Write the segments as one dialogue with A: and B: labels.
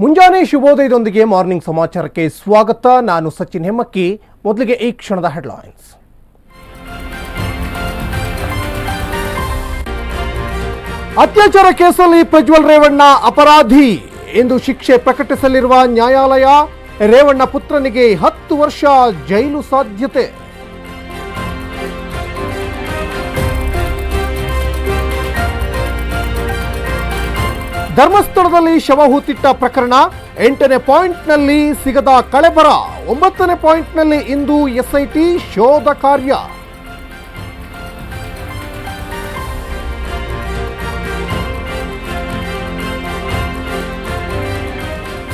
A: ಮುಂಜಾನೆ ಶುಭೋದಯದೊಂದಿಗೆ ಮಾರ್ನಿಂಗ್ ಸಮಾಚಾರಕ್ಕೆ ಸ್ವಾಗತ. ನಾನು ಸಚಿನ್ ಹೆಮ್ಮಕ್ಕಿ ಮೊದಲಿಗೆ ಈ ಕ್ಷಣದ ಹೆಡ್ಲೈನ್ಸ್. ಅತ್ಯಾಚಾರ ಕೇಸಲ್ಲಿ ಪ್ರಜ್ವಲ್ ರೇವಣ್ಣ ಅಪರಾಧಿ ಎಂದು ಶಿಕ್ಷೆ ಪ್ರಕಟಿಸಲಿರುವ ನ್ಯಾಯಾಲಯ, ರೇವಣ್ಣ ಪುತ್ರನಿಗೆ ಹತ್ತು ವರ್ಷ ಜೈಲು ಸಾಧ್ಯತೆ. ಧರ್ಮಸ್ಥಳದಲ್ಲಿ ಶವ ಹೂತಿಟ್ಟ ಪ್ರಕರಣ ಎಂಟನೇ ಪಾಯಿಂಟ್ನಲ್ಲಿ ಸಿಗದ ಕಳೆಬರ ಒಂಬತ್ತನೇ ಪಾಯಿಂಟ್ನಲ್ಲಿ ಇಂದು ಎಸ್ಐಟಿ ಶೋಧ ಕಾರ್ಯ.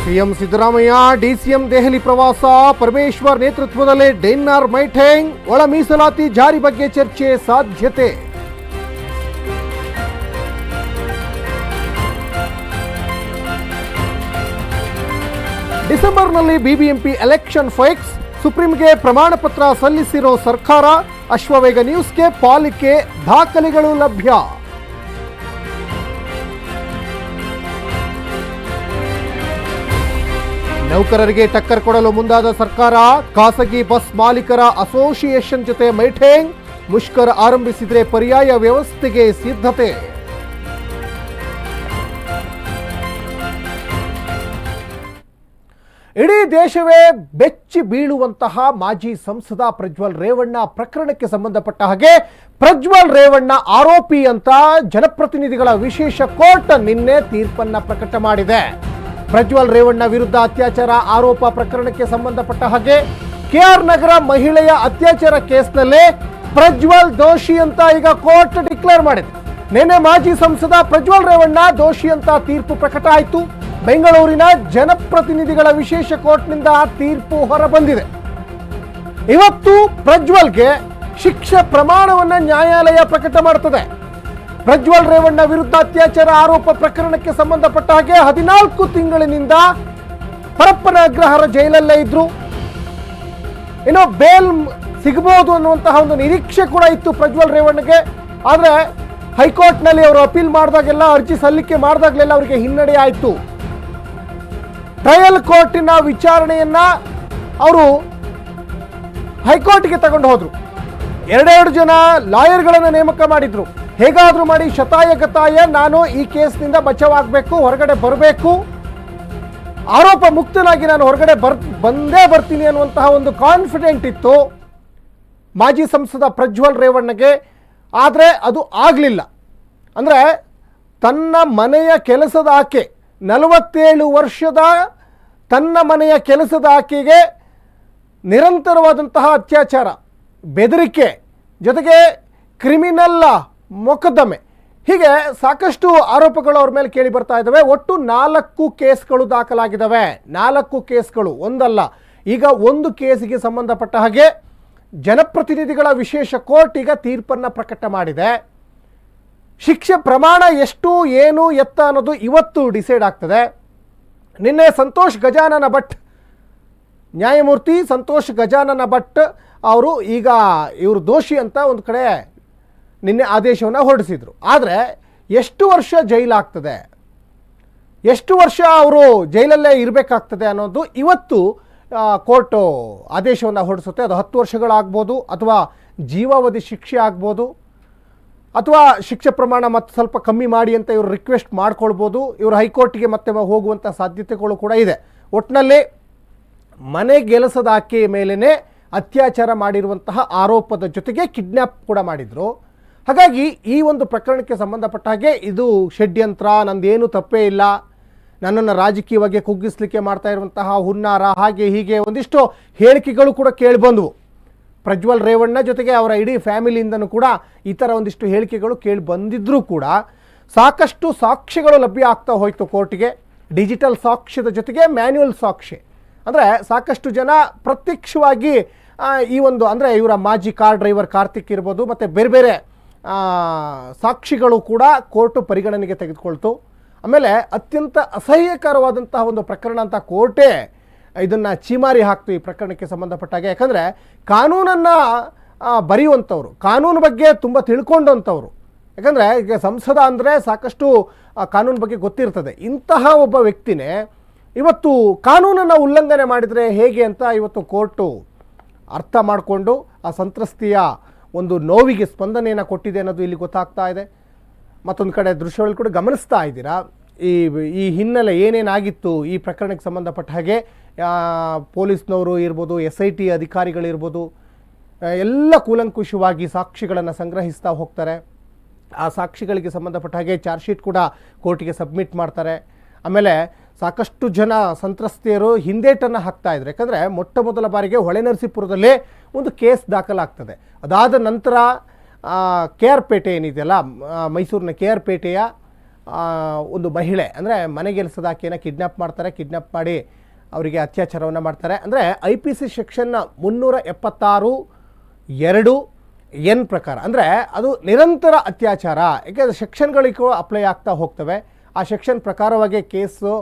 A: ಸಿಎಂ ಸಿದ್ದರಾಮಯ್ಯ, ಡಿಸಿಎಂ ದೆಹಲಿ ಪ್ರವಾಸ, ಪರಮೇಶ್ವರ್ ನೇತೃತ್ವದಲ್ಲಿ ಡೆನ್ನರ್ ಮೈಠೆಂಗ್, ಒಳ ಮೀಸಲಾತಿ ಜಾರಿ ಬಗ್ಗೆ ಚರ್ಚೆ ಸಾಧ್ಯತೆ. ಡಿಸೆಂಬರ್ನಲ್ಲಿ ಬಿಬಿಎಂಪಿ ಎಲೆಕ್ಷನ್ ಫೈಕ್ಸ್ ಸುಪ್ರೀಂಗೆ ಪ್ರಮಾಣ ಪತ್ರ ಸಲ್ಲಿಸಿರೋ ಸರ್ಕಾರ ಅಶ್ವವೇಗ ನ್ಯೂಸ್ಗೆ ಪಾಲಿಕೆ ದಾಖಲೆಗಳು ಲಭ್ಯ. ನೌಕರರಿಗೆ ಟಕ್ಕರ್ ಕೊಡಲು ಮುಂದಾದ ಸರ್ಕಾರ, ಖಾಸಗಿ ಬಸ್ ಮಾಲೀಕರ ಅಸೋಸಿಯೇಷನ್ ಜೊತೆ ಮೈಠೇಂಗ್ ಮುಷ್ಕರ ಆರಂಭಿಸಿದರೆ ಪರ್ಯಾಯ ವ್ಯವಸ್ಥೆಗೆ ಸಿದ್ಧತೆ. ಇಡೀ ದೇಶವೇ ಬೆಚ್ಚಿ ಬೀಳುವಂತಹ ಮಾಜಿ ಸಂಸದ ಪ್ರಜ್ವಲ್ ರೇವಣ್ಣ ಪ್ರಕರಣಕ್ಕೆ ಸಂಬಂಧಪಟ್ಟ ಹಾಗೆ ಪ್ರಜ್ವಲ್ ರೇವಣ್ಣ ಆರೋಪಿ ಅಂತ ಜನಪ್ರತಿನಿಧಿಗಳ ವಿಶೇಷ ಕೋರ್ಟ್ ನಿನ್ನೆ ತೀರ್ಪನ್ನ ಪ್ರಕಟ ಮಾಡಿದೆ. ಪ್ರಜ್ವಲ್ ರೇವಣ್ಣ ವಿರುದ್ಧ ಅತ್ಯಾಚಾರ ಆರೋಪ ಪ್ರಕರಣಕ್ಕೆ ಸಂಬಂಧಪಟ್ಟ ಹಾಗೆ ಕೆಆರ್ ನಗರ ಮಹಿಳೆಯ ಅತ್ಯಾಚಾರ ಕೇಸ್ನಲ್ಲಿ ಪ್ರಜ್ವಲ್ ದೋಷಿ ಅಂತ ಈಗ ಕೋರ್ಟ್ ಡಿಕ್ಲೇರ್ ಮಾಡಿದೆ. ನಿನ್ನೆ ಮಾಜಿ ಸಂಸದ ಪ್ರಜ್ವಲ್ ರೇವಣ್ಣ ದೋಷಿ ಅಂತ ತೀರ್ಪು ಪ್ರಕಟ ಆಯಿತು. ಬೆಂಗಳೂರಿನ ಜನಪ್ರತಿನಿಧಿಗಳ ವಿಶೇಷ ಕೋರ್ಟ್ನಿಂದ ತೀರ್ಪು ಹೊರಬಂದಿದೆ. ಇವತ್ತು ಪ್ರಜ್ವಲ್ಗೆ ಶಿಕ್ಷೆ ಪ್ರಮಾಣವನ್ನು ನ್ಯಾಯಾಲಯ ಪ್ರಕಟ ಮಾಡುತ್ತದೆ ಪ್ರಜ್ವಲ್ ರೇವಣ್ಣ ವಿರುದ್ಧ ಅತ್ಯಾಚಾರ ಆರೋಪ ಪ್ರಕರಣಕ್ಕೆ ಸಂಬಂಧಪಟ್ಟ ಹಾಗೆ ಹದಿನಾಲ್ಕು ತಿಂಗಳಿನಿಂದ ಪರಪ್ಪನ ಅಗ್ರಹಾರ ಜೈಲಲ್ಲೇ ಇದ್ರು. ಏನೋ ಬೇಲ್ ಸಿಗಬಹುದು ಅನ್ನುವಂತಹ ಒಂದು ನಿರೀಕ್ಷೆ ಕೂಡ ಇತ್ತು ಪ್ರಜ್ವಲ್ ರೇವಣ್ಣಗೆ. ಆದರೆ ಹೈಕೋರ್ಟ್ನಲ್ಲಿ ಅವರು ಅಪೀಲ್ ಮಾಡಿದಾಗೆಲ್ಲ ಅರ್ಜಿ ಸಲ್ಲಿಕೆ ಮಾಡಿದಾಗಲೆಲ್ಲ ಅವರಿಗೆ ಹಿನ್ನಡೆ ಆಯಿತು. ಟ್ರಯಲ್ ಕೋರ್ಟಿನ ವಿಚಾರಣೆಯನ್ನ ಅವರು ಹೈಕೋರ್ಟ್ಗೆ ತಗೊಂಡು ಹೋದರು. ಎರಡೆರಡು ಜನ ಲಾಯರ್ಗಳನ್ನು ನೇಮಕ ಮಾಡಿದ್ರು. ಹೇಗಾದರೂ ಮಾಡಿ ಶತಾಯ ಗತಾಯ ನಾನು ಈ ಕೇಸ್ನಿಂದ ಬಚಾವಾಗಬೇಕು, ಹೊರಗಡೆ ಬರಬೇಕು. ಆರೋಪ ಮುಕ್ತನಾಗಿ ನಾನು ಹೊರಗಡೆ ಬರ್, ಬಂದೇ ಬರ್ತೀನಿ ಅನ್ನುವಂತಹ ಒಂದು ಕಾನ್ಫಿಡೆಂಟ್ ಇತ್ತು ಮಾಜಿ ಸಂಸದ ಪ್ರಜ್ವಲ್ ರೇವಣ್ಣಗೆ. ಆದರೆ ಅದು ಆಗಲಿಲ್ಲ. ಅಂದರೆ ತನ್ನ ಮನೆಯ ಕೆಲಸದ ಆಕೆ ನಲವತ್ತೇಳು ವರ್ಷದ ತನ್ನ ಮನೆಯ ಕೆಲಸದ ಆಕೆಗೆ ನಿರಂತರವಾದಂತಹ ಅತ್ಯಾಚಾರ, ಬೆದರಿಕೆ, ಜೊತೆಗೆ ಕ್ರಿಮಿನಲ್ ಮೊಕದ್ದಮೆ. ಹೀಗೆ ಸಾಕಷ್ಟು ಆರೋಪಗಳು ಅವ್ರ ಮೇಲೆ ಕೇಳಿ ಬರ್ತಾ ಇದ್ದಾವೆ. ಒಟ್ಟು ನಾಲ್ಕು ಕೇಸ್ಗಳು ದಾಖಲಾಗಿದ್ದಾವೆ. ನಾಲ್ಕು ಕೇಸ್ಗಳು, ಒಂದಲ್ಲ. ಈಗ ಒಂದು ಕೇಸಿಗೆ ಸಂಬಂಧಪಟ್ಟ ಹಾಗೆ ಜನಪ್ರತಿನಿಧಿಗಳ ವಿಶೇಷ ಕೋರ್ಟ್ ಈಗ ತೀರ್ಪನ್ನು ಪ್ರಕಟ ಮಾಡಿದೆ. ಶಿಕ್ಷೆ ಪ್ರಮಾಣ ಎಷ್ಟು, ಏನು, ಎತ್ತ ಅನ್ನೋದು ಇವತ್ತು ಡಿಸೈಡ್ ಆಗ್ತದೆ. ನಿನ್ನೆ ಸಂತೋಷ್ ಗಜಾನನ ಭಟ್, ನ್ಯಾಯಮೂರ್ತಿ ಸಂತೋಷ್ ಗಜಾನನ ಭಟ್ ಅವರು ಈಗ ಇವರು ದೋಷಿ ಅಂತ ಒಂದು ಕಡೆ ನಿನ್ನೆ ಆದೇಶವನ್ನು ಹೊರಡಿಸಿದರು. ಆದರೆ ಎಷ್ಟು ವರ್ಷ ಜೈಲಾಗ್ತದೆ? ಎಷ್ಟು ವರ್ಷ ಅವರು ಜೈಲಲ್ಲೇ ಇರಬೇಕಾಗ್ತದೆ ಅನ್ನೋದು ಇವತ್ತು ಕೋರ್ಟು ಆದೇಶವನ್ನು ಹೊರಡಿಸುತ್ತೆ. ಅದು ಹತ್ತು ವರ್ಷಗಳಾಗ್ಬೋದು ಅಥವಾ ಜೀವಾವಧಿ ಶಿಕ್ಷೆ ಆಗ್ಬೋದು. ಅಥವಾ ಶಿಕ್ಷೆ ಪ್ರಮಾಣ ಮತ್ತೆ ಸ್ವಲ್ಪ ಕಮ್ಮಿ ಮಾಡಿ ಅಂತ ಇವರು ರಿಕ್ವೆಸ್ಟ್ ಮಾಡ್ಕೊಳ್ಬೋದು. ಇವರು ಹೈಕೋರ್ಟ್ಗೆ ಮತ್ತೆ ಹೋಗುವಂಥ ಸಾಧ್ಯತೆಗಳು ಕೂಡ ಇದೆ. ಒಟ್ಟಿನಲ್ಲಿ ಮನೆ ಗೆಲಸದ ಆಕೆಯ ಮೇಲೇ ಅತ್ಯಾಚಾರ ಮಾಡಿರುವಂತಹ ಆರೋಪದ ಜೊತೆಗೆ ಕಿಡ್ನ್ಯಾಪ್ ಕೂಡ ಮಾಡಿದರು. ಹಾಗಾಗಿ ಈ ಒಂದು ಪ್ರಕರಣಕ್ಕೆ ಸಂಬಂಧಪಟ್ಟ ಹಾಗೆ ಇದು ಷಡ್ಯಂತ್ರ, ನಂದೇನು ತಪ್ಪೇ ಇಲ್ಲ. ನನ್ನನ್ನು ರಾಜಕೀಯವಾಗಿ ಕುಗ್ಗಿಸ್ಲಿಕ್ಕೆ ಮಾಡ್ತಾ ಇರುವಂತಹ ಹುನ್ನಾರ, ಹಾಗೆ ಹೀಗೆ ಒಂದಿಷ್ಟು ಹೇಳಿಕೆಗಳು ಕೂಡ ಕೇಳಿಬಂದವು ಪ್ರಜ್ವಲ್ ರೇವಣ್ಣ ಜೊತೆಗೆ ಅವರ ಇಡೀ ಫ್ಯಾಮಿಲಿಯಿಂದನೂ ಕೂಡ ಈ ಥರ ಒಂದಿಷ್ಟು ಹೇಳಿಕೆಗಳು ಕೇಳಿ ಬಂದಿದ್ದರೂ ಕೂಡ ಸಾಕಷ್ಟು ಸಾಕ್ಷ್ಯಗಳು ಲಭ್ಯ ಆಗ್ತಾ ಹೋಯಿತು ಕೋರ್ಟಿಗೆ. ಡಿಜಿಟಲ್ ಸಾಕ್ಷ್ಯದ ಜೊತೆಗೆ ಮ್ಯಾನ್ಯುವಲ್ ಸಾಕ್ಷಿ ಅಂದರೆ ಸಾಕಷ್ಟು ಜನ ಪ್ರತ್ಯಕ್ಷವಾಗಿ ಈ ಒಂದು ಅಂದರೆ ಇವರ ಮಾಜಿ ಕಾರ್ ಡ್ರೈವರ್ ಕಾರ್ತಿಕ್ ಇರ್ಬೋದು, ಮತ್ತು ಬೇರೆ ಬೇರೆ ಸಾಕ್ಷಿಗಳು ಕೂಡ ಕೋರ್ಟು ಪರಿಗಣನೆಗೆ ತೆಗೆದುಕೊಳ್ತು. ಆಮೇಲೆ ಅತ್ಯಂತ ಅಸಹ್ಯಕರವಾದಂತಹ ಒಂದು ಪ್ರಕರಣ ಅಂತ ಕೋರ್ಟೇ ಇದನ್ನು ಚೀಮಾರಿ ಹಾಕ್ತು ಈ ಪ್ರಕರಣಕ್ಕೆ ಸಂಬಂಧಪಟ್ಟಾಗೆ. ಯಾಕಂದರೆ ಕಾನೂನನ್ನು ಬರೆಯುವಂಥವ್ರು, ಕಾನೂನು ಬಗ್ಗೆ ತುಂಬ ತಿಳ್ಕೊಂಡಂಥವ್ರು. ಯಾಕಂದರೆ ಈಗ ಸಂಸದ ಅಂದರೆ ಸಾಕಷ್ಟು ಕಾನೂನು ಬಗ್ಗೆ ಗೊತ್ತಿರ್ತದೆ. ಇಂತಹ ಒಬ್ಬ ವ್ಯಕ್ತಿನೇ ಇವತ್ತು ಕಾನೂನನ್ನು ಉಲ್ಲಂಘನೆ ಮಾಡಿದರೆ ಹೇಗೆ ಅಂತ ಇವತ್ತು ಕೋರ್ಟು ಅರ್ಥ ಮಾಡಿಕೊಂಡು ಆ ಸಂತ್ರಸ್ತಿಯ ಒಂದು ನೋವಿಗೆ ಸ್ಪಂದನೆಯನ್ನು ಕೊಟ್ಟಿದೆ ಅನ್ನೋದು ಇಲ್ಲಿ ಗೊತ್ತಾಗ್ತಾ ಇದೆ. ಮತ್ತೊಂದು ಕಡೆ ದೃಶ್ಯಗಳು ಕೂಡ ಗಮನಿಸ್ತಾ ಇದ್ದೀರಾ? ಈ ಈ ಹಿನ್ನೆಲೆ ಏನೇನಾಗಿತ್ತು ಈ ಪ್ರಕರಣಕ್ಕೆ ಸಂಬಂಧಪಟ್ಟ ಹಾಗೆ ಪೊಲೀಸ್ನವರು ಇರ್ಬೋದು ಎಸ್ ಐ ಟಿ ಅಧಿಕಾರಿಗಳಿರ್ಬೋದು ಎಲ್ಲ ಕೂಲಂಕುಷವಾಗಿ ಸಾಕ್ಷಿಗಳನ್ನು ಸಂಗ್ರಹಿಸ್ತಾ ಹೋಗ್ತಾರೆ. ಆ ಸಾಕ್ಷಿಗಳಿಗೆ ಸಂಬಂಧಪಟ್ಟ ಹಾಗೆ ಚಾರ್ಜ್ ಶೀಟ್ ಕೂಡ ಕೋರ್ಟಿಗೆ ಸಬ್ಮಿಟ್ ಮಾಡ್ತಾರೆ. ಆಮೇಲೆ ಸಾಕಷ್ಟು ಜನ ಸಂತ್ರಸ್ತೆಯರು ಹಿಂದೇಟನ್ನು ಹಾಕ್ತಾ ಇದ್ರು. ಯಾಕಂದರೆ ಮೊಟ್ಟ ಮೊದಲ ಬಾರಿಗೆ ಹೊಳೆನರಸೀಪುರದಲ್ಲಿ ಒಂದು ಕೇಸ್ ದಾಖಲಾಗ್ತದೆ. ಅದಾದ ನಂತರ ಕೆ ಆರ್ ಪೇಟೆ ಏನಿದೆಯಲ್ಲ ಮೈಸೂರಿನ ಕೆ ಆರ್ ಪೇಟೆಯ ಒಂದು ಮಹಿಳೆ, ಅಂದರೆ ಮನೆಗೆಲಸದ ಆಕೆಯನ್ನು ಕಿಡ್ನಾಪ್ ಮಾಡ್ತಾರೆ. ಕಿಡ್ನಾಪ್ ಮಾಡಿ ಅವರಿಗೆ ಅತ್ಯಾಚಾರವನ್ನು ಮಾಡ್ತಾರೆ. ಅಂದರೆ ಐ ಪಿ ಸಿ ಸೆಕ್ಷನ್ನ ಮುನ್ನೂರ ಎಪ್ಪತ್ತಾರು ಎರಡು ಎನ್ ಪ್ರಕಾರ. ಅಂದರೆ ಅದು ನಿರಂತರ ಅತ್ಯಾಚಾರ. ಯಾಕೆಂದರೆ ಸೆಕ್ಷನ್ಗಳಿಗೂ ಅಪ್ಲೈ ಆಗ್ತಾ ಹೋಗ್ತವೆ. ಆ ಸೆಕ್ಷನ್ ಪ್ರಕಾರವಾಗಿ ಕೇಸು,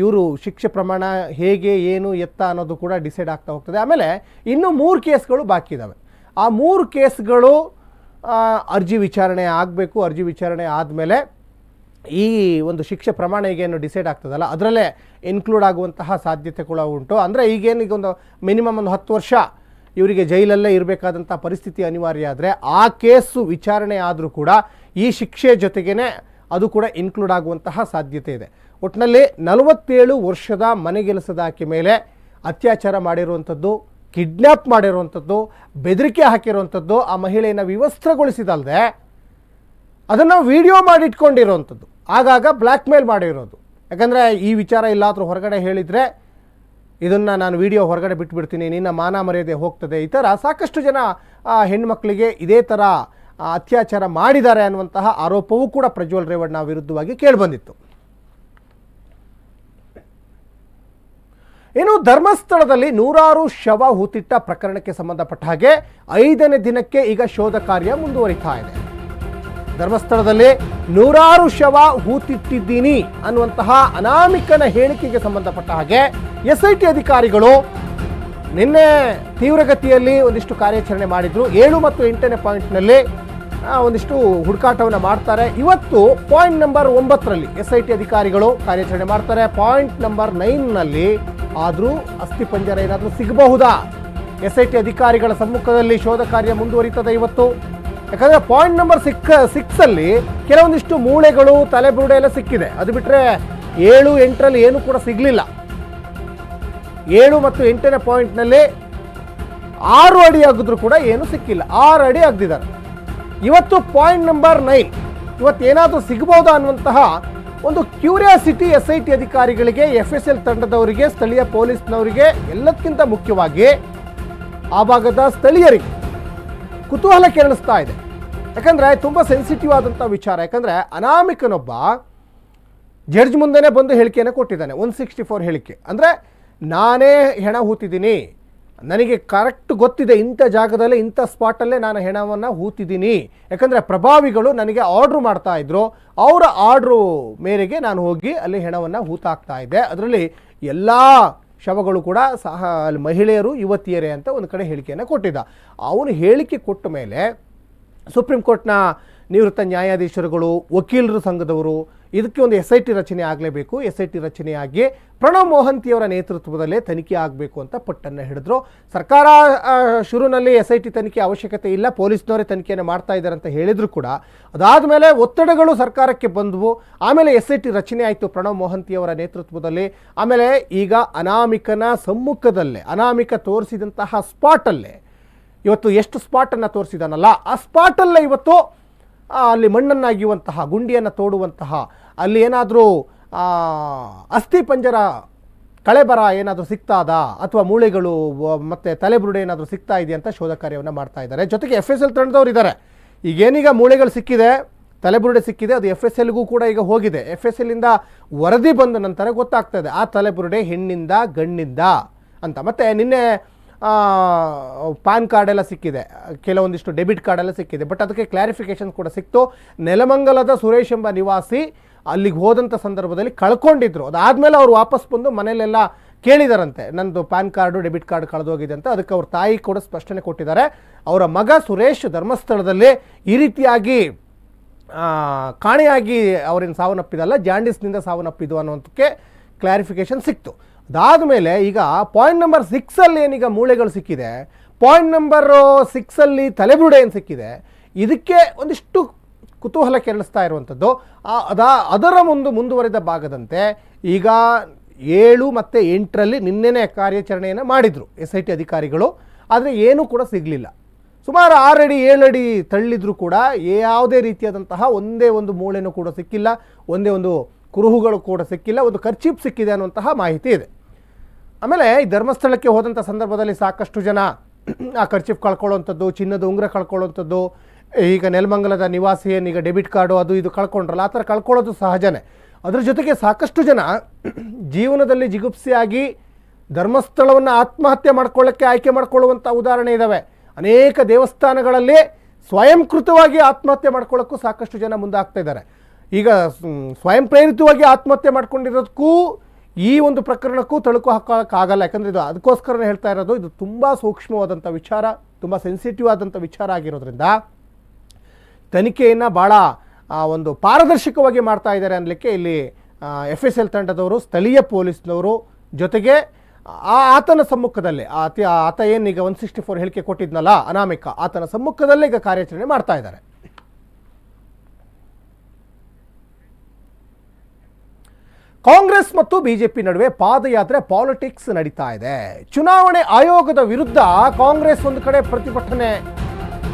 A: ಇವರು ಶಿಕ್ಷೆ ಪ್ರಮಾಣ ಹೇಗೆ, ಏನು, ಎತ್ತ ಅನ್ನೋದು ಕೂಡ ಡಿಸೈಡ್ ಆಗ್ತಾ ಹೋಗ್ತದೆ. ಆಮೇಲೆ ಇನ್ನೂ ಮೂರು ಕೇಸ್ಗಳು ಬಾಕಿ ಇದ್ದಾವೆ ಆ ಮೂರು ಕೇಸ್ಗಳು ಅರ್ಜಿ ವಿಚಾರಣೆ ಆಗಬೇಕು. ಅರ್ಜಿ ವಿಚಾರಣೆ ಆದಮೇಲೆ ಈ ಒಂದು ಶಿಕ್ಷೆ ಪ್ರಮಾಣ ಈಗೇನು ಡಿಸೈಡ್ ಆಗ್ತದಲ್ಲ, ಅದರಲ್ಲೇ ಇನ್ಕ್ಲೂಡ್ ಆಗುವಂತಹ ಸಾಧ್ಯತೆ ಕೂಡ ಉಂಟು. ಅಂದರೆ ಈಗೇನು ಈಗ ಒಂದು ಮಿನಿಮಮ್ ಒಂದು ಹತ್ತು ವರ್ಷ ಇವರಿಗೆ ಜೈಲಲ್ಲೇ ಇರಬೇಕಾದಂಥ ಪರಿಸ್ಥಿತಿ ಅನಿವಾರ್ಯ ಆದರೆ ಆ ಕೇಸು ವಿಚಾರಣೆ ಆದರೂ ಕೂಡ ಈ ಶಿಕ್ಷೆ ಜೊತೆಗೇ ಅದು ಕೂಡ ಇನ್ಕ್ಲೂಡ್ ಆಗುವಂತಹ ಸಾಧ್ಯತೆ ಇದೆ. ಒಟ್ಟಿನಲ್ಲಿ ನಲವತ್ತೇಳು ವರ್ಷದ ಮನೆಗೆಲಸದ ಆಕೆ ಮೇಲೆ ಅತ್ಯಾಚಾರ ಮಾಡಿರುವಂಥದ್ದು ಕಿಡ್ನ್ಯಾಪ್ ಮಾಡಿರುವಂಥದ್ದು, ಬೆದರಿಕೆ ಹಾಕಿರುವಂಥದ್ದು ಆ ಮಹಿಳೆಯನ್ನು ವಿವಸ್ತ್ರಗೊಳಿಸಿದಲ್ಲದೆ ಅದನ್ನು ವಿಡಿಯೋ ಮಾಡಿ ಇಟ್ಕೊಂಡಿರೋವಂಥದ್ದು ಆಗಾಗ ಬ್ಲ್ಯಾಕ್ ಮೇಲ್ ಮಾಡಿರೋದು. ಯಾಕಂದರೆ ಈ ವಿಚಾರ ಇಲ್ಲಾದರೂ ಹೊರಗಡೆ ಹೇಳಿದರೆ ಇದನ್ನು ನಾನು ವಿಡಿಯೋ ಹೊರಗಡೆ ಬಿಟ್ಬಿಡ್ತೀನಿ, ನಿನ್ನ ಮಾನ ಮರ್ಯಾದೆ ಹೋಗ್ತದೆ, ಈ ಥರ ಸಾಕಷ್ಟು ಜನ ಹೆಣ್ಮಕ್ಳಿಗೆ ಇದೇ ಥರ ಅತ್ಯಾಚಾರ ಮಾಡಿದ್ದಾರೆ ಅನ್ನುವಂತಹ ಆರೋಪವೂ ಕೂಡ ಪ್ರಜ್ವಲ್ ರೇವಣ್ಣ ವಿರುದ್ಧವಾಗಿ ಕೇಳಿಬಂದಿತ್ತು. ಇನ್ನು ಧರ್ಮಸ್ಥಳದಲ್ಲಿ ನೂರಾರು ಶವ ಹೂತಿಟ್ಟ ಪ್ರಕರಣಕ್ಕೆ ಸಂಬಂಧಪಟ್ಟ ಹಾಗೆ ಐದನೇ ದಿನಕ್ಕೆ ಈಗ ಶೋಧ ಕಾರ್ಯ ಮುಂದುವರಿತಾ ಇದೆ. ಧರ್ಮಸ್ಥಳದಲ್ಲಿ ನೂರಾರು ಶವ ಹೂತಿಟ್ಟಿದ್ದೀನಿ ಅನ್ನುವಂತಹ ಅನಾಮಿಕನ ಹೇಳಿಕೆಗೆ ಸಂಬಂಧಪಟ್ಟ ಹಾಗೆ ಎಸ್ ಐ ಟಿ ಅಧಿಕಾರಿಗಳು ನಿನ್ನೆ ತೀವ್ರಗತಿಯಲ್ಲಿ ಒಂದಿಷ್ಟು ಕಾರ್ಯಾಚರಣೆ ಮಾಡಿದ್ರು. ಏಳು ಮತ್ತು ಎಂಟನೇ ಪಾಯಿಂಟ್ನಲ್ಲಿ ಒಂದಿಷ್ಟು ಹುಡುಕಾಟವನ್ನು ಮಾಡ್ತಾರೆ. ಇವತ್ತು ಪಾಯಿಂಟ್ ನಂಬರ್ ಒಂಬತ್ತರಲ್ಲಿ ಎಸ್ ಐ ಟಿ ಅಧಿಕಾರಿಗಳು ಕಾರ್ಯಾಚರಣೆ ಮಾಡ್ತಾರೆ. ಪಾಯಿಂಟ್ ನಂಬರ್ ನೈನ್ನಲ್ಲಿ ಆದರೂ ಅಸ್ಥಿಪಂಜರ ಏನಾದರೂ ಸಿಗಬಹುದಾ? ಎಸ್ ಐ ಟಿ ಅಧಿಕಾರಿಗಳ ಸಮ್ಮುಖದಲ್ಲಿ ಶೋಧ ಕಾರ್ಯ ಮುಂದುವರಿತದೆ ಇವತ್ತು. ಯಾಕಂದರೆ ಪಾಯಿಂಟ್ ನಂಬರ್ ಸಿಕ್ಸ್ ಸಿಕ್ಸಲ್ಲಿ ಕೆಲವೊಂದಿಷ್ಟು ಮೂಳೆಗಳು, ತಲೆಬುರುಡೆ ಎಲ್ಲ ಸಿಕ್ಕಿದೆ. ಅದು ಬಿಟ್ಟರೆ ಏಳು, ಎಂಟರಲ್ಲಿ ಏನೂ ಕೂಡ ಸಿಗಲಿಲ್ಲ. ಏಳು ಮತ್ತು ಎಂಟನೇ ಪಾಯಿಂಟ್ನಲ್ಲಿ ಆರು ಅಡಿ ಆಗಿದ್ರು ಕೂಡ ಏನೂ ಸಿಕ್ಕಿಲ್ಲ. ಆರು ಅಡಿ ಆಗದಿದ್ದಾರೆ ಇವತ್ತು ಪಾಯಿಂಟ್ ನಂಬರ್ ನೈನ್ ಇವತ್ತು ಏನಾದರೂ ಸಿಗಬಹುದಾ ಅನ್ನುವಂತಹ ಒಂದು ಕ್ಯೂರಿಯಾಸಿಟಿ ಎಸ್ ಐ ಟಿ ಅಧಿಕಾರಿಗಳಿಗೆ ಎಫ್ ಎಸ್ ಎಲ್ ತಂಡದವರಿಗೆ, ಸ್ಥಳೀಯ ಪೊಲೀಸ್ನವರಿಗೆ ಎಲ್ಲಕ್ಕಿಂತ ಮುಖ್ಯವಾಗಿ ಆ ಭಾಗದ ಸ್ಥಳೀಯರಿಗೆ ಕುತೂಹಲ ಕೆರಳಿಸ್ತಾ ಇದೆ. ಯಾಕಂದರೆ ತುಂಬ ಸೆನ್ಸಿಟಿವ್ ಆದಂಥ ವಿಚಾರ. ಯಾಕಂದರೆ ಅನಾಮಿಕನೊಬ್ಬ ಜಡ್ಜ್ ಮುಂದೆನೇ ಬಂದು ಹೇಳಿಕೆಯನ್ನು ಕೊಟ್ಟಿದ್ದಾನೆ. ಒನ್ ಸಿಕ್ಸ್ಟಿ ಫೋರ್ ಹೇಳಿಕೆ. ಅಂದರೆ ನಾನೇ ಹೆಣ ಹೂತಿದ್ದೀನಿ. ನನಗೆ ಕರೆಕ್ಟ್ ಗೊತ್ತಿದೆ. ಇಂಥ ಜಾಗದಲ್ಲೇ, ಇಂಥ ಸ್ಪಾಟಲ್ಲೇ ನಾನು ಹೆಣವನ್ನು ಹೂತಿದ್ದೀನಿ. ಯಾಕಂದರೆ ಪ್ರಭಾವಿಗಳು ನನಗೆ ಆರ್ಡ್ರ್ ಮಾಡ್ತಾ ಇದ್ರು. ಅವರ ಆರ್ಡ್ರು ಮೇರೆಗೆ ನಾನು ಹೋಗಿ ಅಲ್ಲಿ ಹೆಣವನ್ನು ಹೂತಾಕ್ತಾ ಇದ್ದೆ. ಅದರಲ್ಲಿ ಎಲ್ಲ ಶವಗಳು ಕೂಡ ಸಹ ಅಲ್ಲಿ ಮಹಿಳೆಯರು, ಯುವತಿಯರೇ ಅಂತ ಒಂದು ಕಡೆ ಹೇಳಿಕೆಯನ್ನು ಕೊಟ್ಟಿದ್ದ. ಅವನು ಹೇಳಿಕೆ ಕೊಟ್ಟ ಮೇಲೆ ಸುಪ್ರೀಂ ಕೋರ್ಟ್ನ ನಿವೃತ್ತ ನ್ಯಾಯಾಧೀಶರುಗಳು, ವಕೀಲರ ಸಂಘದವರು, ಇದಕ್ಕೆ ಒಂದು ಎಸ್ ಐ ಟಿ ರಚನೆ ಆಗಲೇಬೇಕು. ಎಸ್ ಐ ಟಿ ರಚನೆಯಾಗಿ ಪ್ರಣವ್ ಮೋಹಂತಿಯವರ ನೇತೃತ್ವದಲ್ಲೇ ತನಿಖೆ ಆಗಬೇಕು ಅಂತ ಪಟ್ಟನ್ನು ಹಿಡಿದ್ರು. ಸರ್ಕಾರ ಶುರುವಿನಲ್ಲಿ ಎಸ್ ಐ ಟಿ ತನಿಖೆ ಅವಶ್ಯಕತೆ ಇಲ್ಲ, ಪೊಲೀಸ್ನವರೇ ತನಿಖೆಯನ್ನು ಮಾಡ್ತಾ ಇದ್ದಾರೆ ಅಂತ ಹೇಳಿದ್ರು ಕೂಡ. ಅದಾದ ಮೇಲೆ ಒತ್ತಡಗಳು ಸರ್ಕಾರಕ್ಕೆ ಬಂದವು. ಆಮೇಲೆ ಎಸ್ ಐ ಟಿ ರಚನೆ ಆಯಿತು ಪ್ರಣವ್ ಮೋಹಂತಿಯವರ ನೇತೃತ್ವದಲ್ಲಿ. ಆಮೇಲೆ ಈಗ ಅನಾಮಿಕನ ಸಮ್ಮುಖದಲ್ಲೇ, ಅನಾಮಿಕ ತೋರಿಸಿದಂತಹ ಸ್ಪಾಟಲ್ಲೇ, ಇವತ್ತು ಎಷ್ಟು ಸ್ಪಾಟನ್ನು ತೋರಿಸಿದಾನಲ್ಲ, ಆ ಸ್ಪಾಟಲ್ಲೇ ಇವತ್ತು ಅಲ್ಲಿ ಮಣ್ಣನ್ನಾಗಿಯುವಂತಹ, ಗುಂಡಿಯನ್ನು ತೋಡುವಂತಹ, ಅಲ್ಲಿ ಏನಾದರೂ ಅಸ್ಥಿ ಪಂಜರ ಕಳೆಬರ ಏನಾದರೂ ಸಿಗ್ತಾದ ಅಥವಾ ಮೂಳೆಗಳು ಮತ್ತು ತಲೆಬುರುಡೆ ಏನಾದರೂ ಸಿಗ್ತಾ ಇದೆ ಅಂತ ಶೋಧ ಕಾರ್ಯವನ್ನು ಮಾಡ್ತಾ ಇದ್ದಾರೆ. ಜೊತೆಗೆ ಎಫ್ ಎಸ್ ಎಲ್ ತಂಡದವರು ಇದ್ದಾರೆ. ಈಗೇನೀಗ ಮೂಳೆಗಳು ಸಿಕ್ಕಿದೆ, ತಲೆಬುರುಡೆ ಸಿಕ್ಕಿದೆ, ಅದು ಎಫ್ ಎಸ್ ಎಲ್ಗೂ ಕೂಡ ಈಗ ಹೋಗಿದೆ. ಎಫ್ ಎಸ್ ಎಲ್ಲಿಂದ ವರದಿ ಬಂದ ನಂತರ ಗೊತ್ತಾಗ್ತದೆ ಆ ತಲೆಬುರುಡೆ ಹೆಣ್ಣಿಂದ ಗಣ್ಣಿಂದ ಅಂತ. ಮತ್ತು ನಿನ್ನೆ ಪಾನ್ ಕಾರ್ಡ್ ಎಲ್ಲ ಸಿಕ್ಕಿದೆ. ಕೆಲವೊಂದಿಷ್ಟು ಡೆಬಿಟ್ ಕಾರ್ಡ್ ಎಲ್ಲ ಸಿಕ್ಕಿದೆ. ಬಟ್ ಅದಕ್ಕೆ ಕ್ಲಾರಿಫಿಕೇಶನ್ ಕೂಡ ಸಿಕ್ತು. ನೆಲಮಂಗಲದ ಸುರೇಶ್ ಎಂಬ ನಿವಾಸಿ ಅಲ್ಲಿಗೆ ಹೋದಂಥ ಸಂದರ್ಭದಲ್ಲಿ ಕಳ್ಕೊಂಡಿದ್ರು. ಅದಾದಮೇಲೆ ಅವರು ವಾಪಸ್ ಬಂದು ಮನೆಯಲ್ಲೆಲ್ಲ ಕೇಳಿದಾರಂತೆ. ನಂದು ಪ್ಯಾನ್ ಕಾರ್ಡು, ಡೆಬಿಟ್ ಕಾರ್ಡ್ ಕಳೆದೋಗಿದೆ ಅಂತ. ಅದಕ್ಕೆ ಅವ್ರ ತಾಯಿ ಕೂಡ ಸ್ಪಷ್ಟನೆ ಕೊಟ್ಟಿದ್ದಾರೆ. ಅವರ ಮಗ ಸುರೇಶ್ ಧರ್ಮಸ್ಥಳದಲ್ಲಿ ಈ ರೀತಿಯಾಗಿ ಕಾಣೆಯಾಗಿ ಅವರೇನು ಸಾವನ್ನಪ್ಪಿದಲ್ಲ, ಜಾಂಡಿಸ್ನಿಂದ ಸಾವನ್ನಪ್ಪಿದ್ದು ಅನ್ನೋದಕ್ಕೆ ಕ್ಲಾರಿಫಿಕೇಶನ್ ಸಿಕ್ತು. ಅದಾದ ಮೇಲೆ ಈಗ ಪಾಯಿಂಟ್ ನಂಬರ್ ಸಿಕ್ಸಲ್ಲಿ ಏನೀಗ ಮೂಳೆಗಳು ಸಿಕ್ಕಿದೆ ಪಾಯಿಂಟ್ ನಂಬರ್ ಸಿಕ್ಸಲ್ಲಿ ತಲೆಬುರುಡೆ ಏನು ಸಿಕ್ಕಿದೆ, ಇದಕ್ಕೆ ಒಂದಿಷ್ಟು ಕುತೂಹಲ ಕೆರಳಿಸ್ತಾ ಇರುವಂಥದ್ದು ಅದ, ಅದರ ಮುಂದೆ ಮುಂದುವರಿದ ಭಾಗದಂತೆ ಈಗ ಏಳು ಮತ್ತು ಎಂಟರಲ್ಲಿ ನಿನ್ನೆನೇ ಕಾರ್ಯಾಚರಣೆಯನ್ನು ಮಾಡಿದರು ಎಸ್ ಐ ಟಿ ಅಧಿಕಾರಿಗಳು. ಆದರೆ ಏನೂ ಕೂಡ ಸಿಗಲಿಲ್ಲ. ಸುಮಾರು ಆರಡಿ, ಏಳಡಿ ತಳ್ಳಿದ್ರು ಕೂಡ ಯಾವುದೇ ರೀತಿಯಾದಂತಹ ಒಂದೇ ಒಂದು ಮೂಳೆನೂ ಕೂಡ ಸಿಕ್ಕಿಲ್ಲ, ಒಂದೇ ಒಂದು ಕುರುಹುಗಳು ಕೂಡ ಸಿಕ್ಕಿಲ್ಲ, ಒಂದು ಖರ್ಚೀಪ್ ಸಿಕ್ಕಿದೆ ಅನ್ನುವಂತಹ ಮಾಹಿತಿ ಇದೆ. ಆಮೇಲೆ ಈ ಧರ್ಮಸ್ಥಳಕ್ಕೆ ಹೋದಂಥ ಸಂದರ್ಭದಲ್ಲಿ ಸಾಕಷ್ಟು ಜನ ಆ ಖರ್ಚಿಫ್ ಕಳ್ಕೊಳ್ಳೋವಂಥದ್ದು ಚಿನ್ನದ ಉಂಗುರ ಕಳ್ಕೊಳ್ಳೋವಂಥದ್ದು ಈಗ ನೆಲಮಂಗಲದ ನಿವಾಸಿ ಏನೀಗ ಡೆಬಿಟ್ ಕಾರ್ಡು ಅದು ಇದು ಕಳ್ಕೊಂಡ್ರಲ್ಲ, ಆ ಥರ ಕಳ್ಕೊಳ್ಳೋದು ಸಹಜನೇ. ಅದ್ರ ಜೊತೆಗೆ ಸಾಕಷ್ಟು ಜನ ಜೀವನದಲ್ಲಿ ಜಿಗುಪ್ಸೆಯಾಗಿ ಧರ್ಮಸ್ಥಳವನ್ನು ಆತ್ಮಹತ್ಯೆ ಮಾಡ್ಕೊಳ್ಳೋಕ್ಕೆ ಆಯ್ಕೆ ಮಾಡ್ಕೊಳ್ಳುವಂಥ ಉದಾಹರಣೆ ಇದ್ದಾವೆ ಅನೇಕ ದೇವಸ್ಥಾನಗಳಲ್ಲಿ ಸ್ವಯಂಕೃತವಾಗಿ ಆತ್ಮಹತ್ಯೆ ಮಾಡ್ಕೊಳ್ಳೋಕ್ಕೂ ಸಾಕಷ್ಟು ಜನ ಮುಂದಾಗ್ತಾ ಇದ್ದಾರೆ. ಈಗ ಸ್ವಯಂ ಪ್ರೇರಿತವಾಗಿ ಆತ್ಮಹತ್ಯೆ ಮಾಡ್ಕೊಂಡಿರೋದಕ್ಕೂ ಈ ಒಂದು ಪ್ರಕರಣಕ್ಕೂ ತಳುಕು ಹಾಕೋಕ್ಕಾಗಲ್ಲ. ಯಾಕಂದರೆ ಇದು ಅದಕ್ಕೋಸ್ಕರನೇ ಹೇಳ್ತಾ ಇರೋದು, ಇದು ತುಂಬ ಸೂಕ್ಷ್ಮವಾದಂಥ ವಿಚಾರ, ತುಂಬ ಸೆನ್ಸಿಟಿವ್ ಆದಂಥ ವಿಚಾರ ಆಗಿರೋದ್ರಿಂದ ತನಿಖೆಯನ್ನು ಭಾಳ ಒಂದು ಪಾರದರ್ಶಕವಾಗಿ ಮಾಡ್ತಾ ಇದ್ದಾರೆ ಅನ್ನಲಿಕ್ಕೆ ಇಲ್ಲಿ ಎಫ್ ಎಸ್ ಎಲ್ ತಂಡದವರು, ಸ್ಥಳೀಯ ಪೊಲೀಸ್ನವರು ಜೊತೆಗೆ, ಆ, ಆತನ ಸಮ್ಮುಖದಲ್ಲೇ, ಆತ ಆತ ಏನೀಗ ಒನ್ ಸಿಕ್ಸ್ಟಿ ಫೋರ್ ಹೇಳಿಕೆ ಕೊಟ್ಟಿದ್ನಲ್ಲ, ಅನಾಮಿಕ, ಆತನ ಸಮ್ಮುಖದಲ್ಲೇ ಈಗ ಕಾರ್ಯಾಚರಣೆ ಮಾಡ್ತಾ ಇದ್ದಾರೆ. ಕಾಂಗ್ರೆಸ್ ಮತ್ತು ಬಿಜೆಪಿ ನಡುವೆ ಪಾದಯಾತ್ರೆ ಪಾಲಿಟಿಕ್ಸ್ ನಡೀತಾ ಇದೆ. ಚುನಾವಣೆ ಆಯೋಗದ ವಿರುದ್ಧ ಕಾಂಗ್ರೆಸ್ ಒಂದು ಕಡೆ ಪ್ರತಿಭಟನೆ.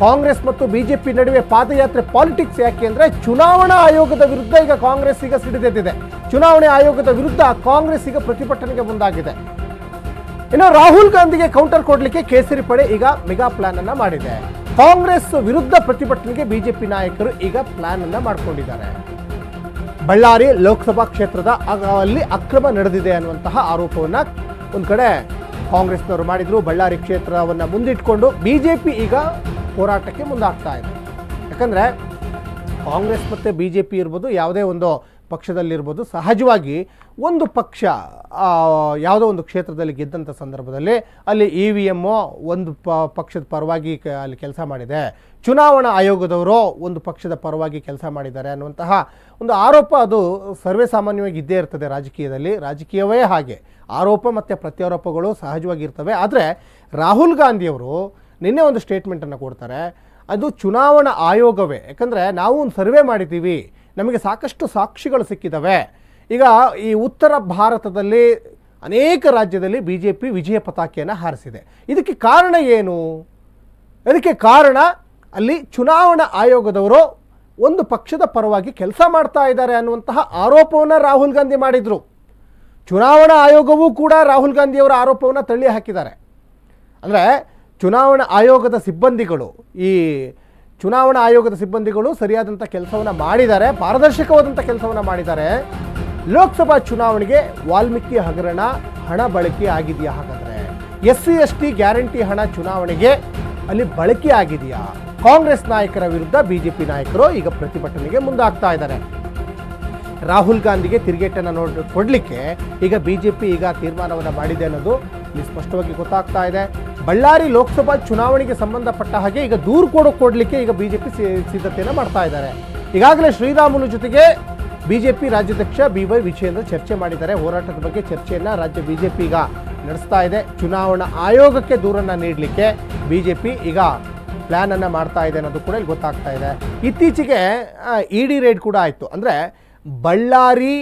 A: ಕಾಂಗ್ರೆಸ್ ಮತ್ತು ಬಿಜೆಪಿ ನಡುವೆ ಪಾದಯಾತ್ರೆ ಪಾಲಿಟಿಕ್ಸ್ ಯಾಕೆ ಅಂದ್ರೆ ಚುನಾವಣಾ ಆಯೋಗದ ವಿರುದ್ಧ ಈಗ ಕಾಂಗ್ರೆಸ್ ಈಗ ಸಿಡಿದೆದ್ದಿದೆ. ಚುನಾವಣೆ ಆಯೋಗದ ವಿರುದ್ಧ ಕಾಂಗ್ರೆಸ್ ಈಗ ಪ್ರತಿಭಟನೆಗೆ ಮುಂದಾಗಿದೆ. ಇನ್ನು ರಾಹುಲ್ ಗಾಂಧಿಗೆ ಕೌಂಟರ್ ಕೊಡಲಿಕ್ಕೆ ಕೇಸರಿ ಪಡೆ ಈಗ ಮೆಗಾ ಪ್ಲಾನ್ ಅನ್ನ ಮಾಡಿದೆ. ಕಾಂಗ್ರೆಸ್ ವಿರುದ್ಧ ಪ್ರತಿಭಟನೆಗೆ ಬಿಜೆಪಿ ನಾಯಕರು ಈಗ ಪ್ಲಾನ್ ಅನ್ನ ಮಾಡ್ಕೊಂಡಿದ್ದಾರೆ. ಬಳ್ಳಾರಿ ಲೋಕಸಭಾ ಕ್ಷೇತ್ರದ ಅಲ್ಲಿ ಅಕ್ರಮ ನಡೆದಿದೆ ಅನ್ನುವಂತಹ ಆರೋಪವನ್ನು ಒಂದು ಕಡೆ ಕಾಂಗ್ರೆಸ್ನವರು ಮಾಡಿದ್ರು. ಬಳ್ಳಾರಿ ಕ್ಷೇತ್ರವನ್ನ ಮುಂದಿಟ್ಕೊಂಡು ಬಿಜೆಪಿ ಈಗ ಹೋರಾಟಕ್ಕೆ ಮುಂದಾಗ್ತಾ ಇದೆ. ಯಾಕಂದ್ರೆ ಕಾಂಗ್ರೆಸ್ ಮತ್ತು ಬಿ ಜೆ ಪಿ ಇರ್ಬೋದು, ಯಾವುದೇ ಒಂದು ಪಕ್ಷದಲ್ಲಿರ್ಬೋದು, ಸಹಜವಾಗಿ ಒಂದು ಪಕ್ಷ ಯಾವುದೋ ಒಂದು ಕ್ಷೇತ್ರದಲ್ಲಿ ಗೆದ್ದಂಥ ಸಂದರ್ಭದಲ್ಲಿ ಅಲ್ಲಿ ಇ ವಿ ಎಮ್ಮು ಒಂದು ಪ, ಪಕ್ಷದ ಪರವಾಗಿ ಅಲ್ಲಿ ಕೆಲಸ ಮಾಡಿದೆ. ಚುನಾವಣಾ ಆಯೋಗದವರು ಒಂದು ಪಕ್ಷದ ಪರವಾಗಿ ಕೆಲಸ ಮಾಡಿದ್ದಾರೆ ಅನ್ನುವಂತಹ ಒಂದು ಆರೋಪ ಅದು ಸರ್ವೇ ಸಾಮಾನ್ಯವಾಗಿ ಇದ್ದೇ ಇರ್ತದೆ ರಾಜಕೀಯದಲ್ಲಿ. ರಾಜಕೀಯವೇ ಹಾಗೆ. ಆರೋಪ ಮತ್ತು ಪ್ರತ್ಯಾರೋಪಗಳು ಸಹಜವಾಗಿ ಇರ್ತವೆ. ಆದರೆ ರಾಹುಲ್ ಗಾಂಧಿಯವರು ನಿನ್ನೆ ಒಂದು ಸ್ಟೇಟ್ಮೆಂಟನ್ನು ಕೊಡ್ತಾರೆ. ಅದು ಚುನಾವಣಾ ಆಯೋಗವೇ. ಯಾಕಂದರೆ ನಾವು ಒಂದು ಸರ್ವೆ ಮಾಡಿದ್ದೀವಿ. ನಮಗೆ ಸಾಕಷ್ಟು ಸಾಕ್ಷಿಗಳು ಸಿಕ್ಕಿದ್ದಾವೆ ಈಗ ಈ ಉತ್ತರ ಭಾರತದಲ್ಲಿ ಅನೇಕ ರಾಜ್ಯದಲ್ಲಿ ಬಿ ಜೆ ಪಿ ವಿಜಯ ಪತಾಕೆಯನ್ನು ಹಾರಿಸಿದೆ. ಇದಕ್ಕೆ ಕಾರಣ ಏನು? ಇದಕ್ಕೆ ಕಾರಣ ಅಲ್ಲಿ ಚುನಾವಣಾ ಆಯೋಗದವರು ಒಂದು ಪಕ್ಷದ ಪರವಾಗಿ ಕೆಲಸ ಮಾಡ್ತಾ ಇದ್ದಾರೆ ಅನ್ನುವಂತಹ ಆರೋಪವನ್ನು ರಾಹುಲ್ ಗಾಂಧಿ ಮಾಡಿದರು. ಚುನಾವಣಾ ಆಯೋಗವೂ ಕೂಡ ರಾಹುಲ್ ಗಾಂಧಿಯವರ ಆರೋಪವನ್ನು ತಳ್ಳಿ ಹಾಕಿದ್ದಾರೆ. ಅಂದರೆ ಚುನಾವಣಾ ಆಯೋಗದ ಸಿಬ್ಬಂದಿಗಳು, ಈ ಚುನಾವಣಾ ಆಯೋಗದ ಸಿಬ್ಬಂದಿಗಳು ಸರಿಯಾದಂಥ ಕೆಲಸವನ್ನು ಮಾಡಿದ್ದಾರೆ ಪಾರದರ್ಶಕವಾದಂಥ ಕೆಲಸವನ್ನು ಮಾಡಿದ್ದಾರೆ. ಲೋಕಸಭಾ ಚುನಾವಣೆಗೆ ವಾಲ್ಮೀಕಿ ಹಗರಣ ಹಣ ಬಳಕೆ ಆಗಿದೆಯಾ ಹಾಗಾದರೆ? S C S T guarantee ಹಣ ಚುನಾವಣೆಗೆ ಅಲ್ಲಿ ಬಳಕೆ ಆಗಿದೆಯಾ? ಕಾಂಗ್ರೆಸ್ ನಾಯಕರ ವಿರುದ್ಧ ಬಿಜೆಪಿ ನಾಯಕರು ಈಗ ಪ್ರತಿಭಟನೆಗೆ ಮುಂದಾಗ್ತಾ ಇದ್ದಾರೆ. ರಾಹುಲ್ ಗಾಂಧಿಗೆ ತಿರುಗೇಟನ್ನು ನೋಡ್, ಕೊಡಲಿಕ್ಕೆ ಈಗ ಬಿ ಜೆ ಪಿ ಈಗ ತೀರ್ಮಾನವನ್ನು ಮಾಡಿದೆ ಅನ್ನೋದು ಇಲ್ಲಿ ಸ್ಪಷ್ಟವಾಗಿ ಗೊತ್ತಾಗ್ತಾ ಇದೆ. ಬಳ್ಳಾರಿ ಲೋಕಸಭಾ ಚುನಾವಣೆಗೆ ಸಂಬಂಧಪಟ್ಟ ಹಾಗೆ ಈಗ ದೂರು ಕೊಡೋ ಕೊಡಲಿಕ್ಕೆ ಈಗ ಬಿ ಜೆ ಸಿದ್ಧತೆಯನ್ನು ಮಾಡ್ತಾ ಇದ್ದಾರೆ. ಈಗಾಗಲೇ ಶ್ರೀರಾಮುಲು ಜೊತೆಗೆ ಬಿಜೆಪಿ ರಾಜ್ಯಾಧ್ಯಕ್ಷ ಬಿ ವೈ ವಿಜಯೇಂದ್ರ ಚರ್ಚೆ ಮಾಡಿದ್ದಾರೆ. ಹೋರಾಟದ ಬಗ್ಗೆ ಚರ್ಚೆಯನ್ನು ರಾಜ್ಯ ಬಿಜೆಪಿ ಈಗ ನಡೆಸ್ತಾ ಇದೆ. ಚುನಾವಣಾ ಆಯೋಗಕ್ಕೆ ದೂರನ್ನು ನೀಡಲಿಕ್ಕೆ ಬಿಜೆಪಿ ಈಗ ಪ್ಲ್ಯಾನ್ ಅನ್ನು ಮಾಡ್ತಾ ಇದೆ ಅನ್ನೋದು ಕೂಡ ಇಲ್ಲಿ ಗೊತ್ತಾಗ್ತಾ ಇದೆ. ಇತ್ತೀಚೆಗೆ ಇ ಡಿ ರೇಡ್ ಕೂಡ ಆಯಿತು. ಅಂದರೆ ಬಳ್ಳಾರಿ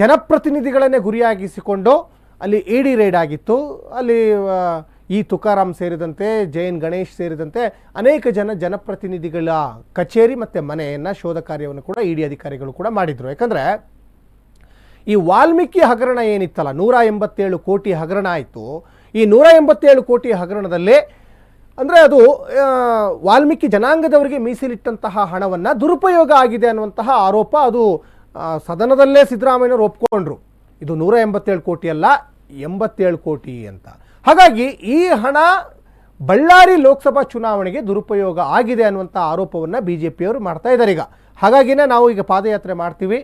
A: ಜನಪ್ರತಿನಿಧಿಗಳನ್ನೇ ಗುರಿಯಾಗಿಸಿಕೊಂಡು ಅಲ್ಲಿ ಇ ಡಿ ರೇಡ್ ಆಗಿತ್ತು. ಅಲ್ಲಿ ಈ ತುಕಾರಾಮ್ ಸೇರಿದಂತೆ ಜೈನ್ ಗಣೇಶ್ ಸೇರಿದಂತೆ ಅನೇಕ ಜನ ಜನಪ್ರತಿನಿಧಿಗಳ ಕಚೇರಿ ಮತ್ತು ಮನೆಯನ್ನು ಶೋಧ ಕಾರ್ಯವನ್ನು ಕೂಡ ಇ ಡಿ ಅಧಿಕಾರಿಗಳು ಕೂಡ ಮಾಡಿದರು. ಯಾಕಂದರೆ, ಈ ವಾಲ್ಮೀಕಿ ಹಗರಣ ಏನಿತ್ತಲ್ಲ, ನೂರ ಎಂಬತ್ತೇಳು ಕೋಟಿ ಹಗರಣ ಆಯಿತು. ಈ ನೂರ ಎಂಬತ್ತೇಳು ಕೋಟಿ ಹಗರಣದಲ್ಲಿ ಅಂದರೆ ಅದು ವಾಲ್ಮೀಕಿ ಜನಾಂಗದವರಿಗೆ ಮೀಸಲಿಟ್ಟಂತಹ ಹಣವನ್ನು ದುರುಪಯೋಗ ಆಗಿದೆ ಅನ್ನುವಂತಹ ಆರೋಪ ಅದು ಸದನದಲ್ಲೇ ಸಿದ್ದರಾಮಯ್ಯನವರು ಒಪ್ಕೊಂಡ್ರು. ಇದು ನೂರ ಎಂಬತ್ತೇಳು ಕೋಟಿ ಅಲ್ಲ, ಎಂಬತ್ತೇಳು ಕೋಟಿ ಅಂತ. ಹಾಗಾಗಿ ಈ ಹಣ ಬಳ್ಳಾರಿ ಲೋಕಸಭಾ ಚುನಾವಣೆಗೆ ದುರುಪಯೋಗ ಆಗಿದೆ ಅನ್ನುವಂಥ ಆರೋಪವನ್ನು ಬಿ ಜೆ ಪಿಯವರು ಮಾಡ್ತಾ ಇದ್ದಾರೆ ಈಗ. ಹಾಗಾಗಿನೇ ನಾವು ಈಗ ಪಾದಯಾತ್ರೆ ಮಾಡ್ತೀವಿ.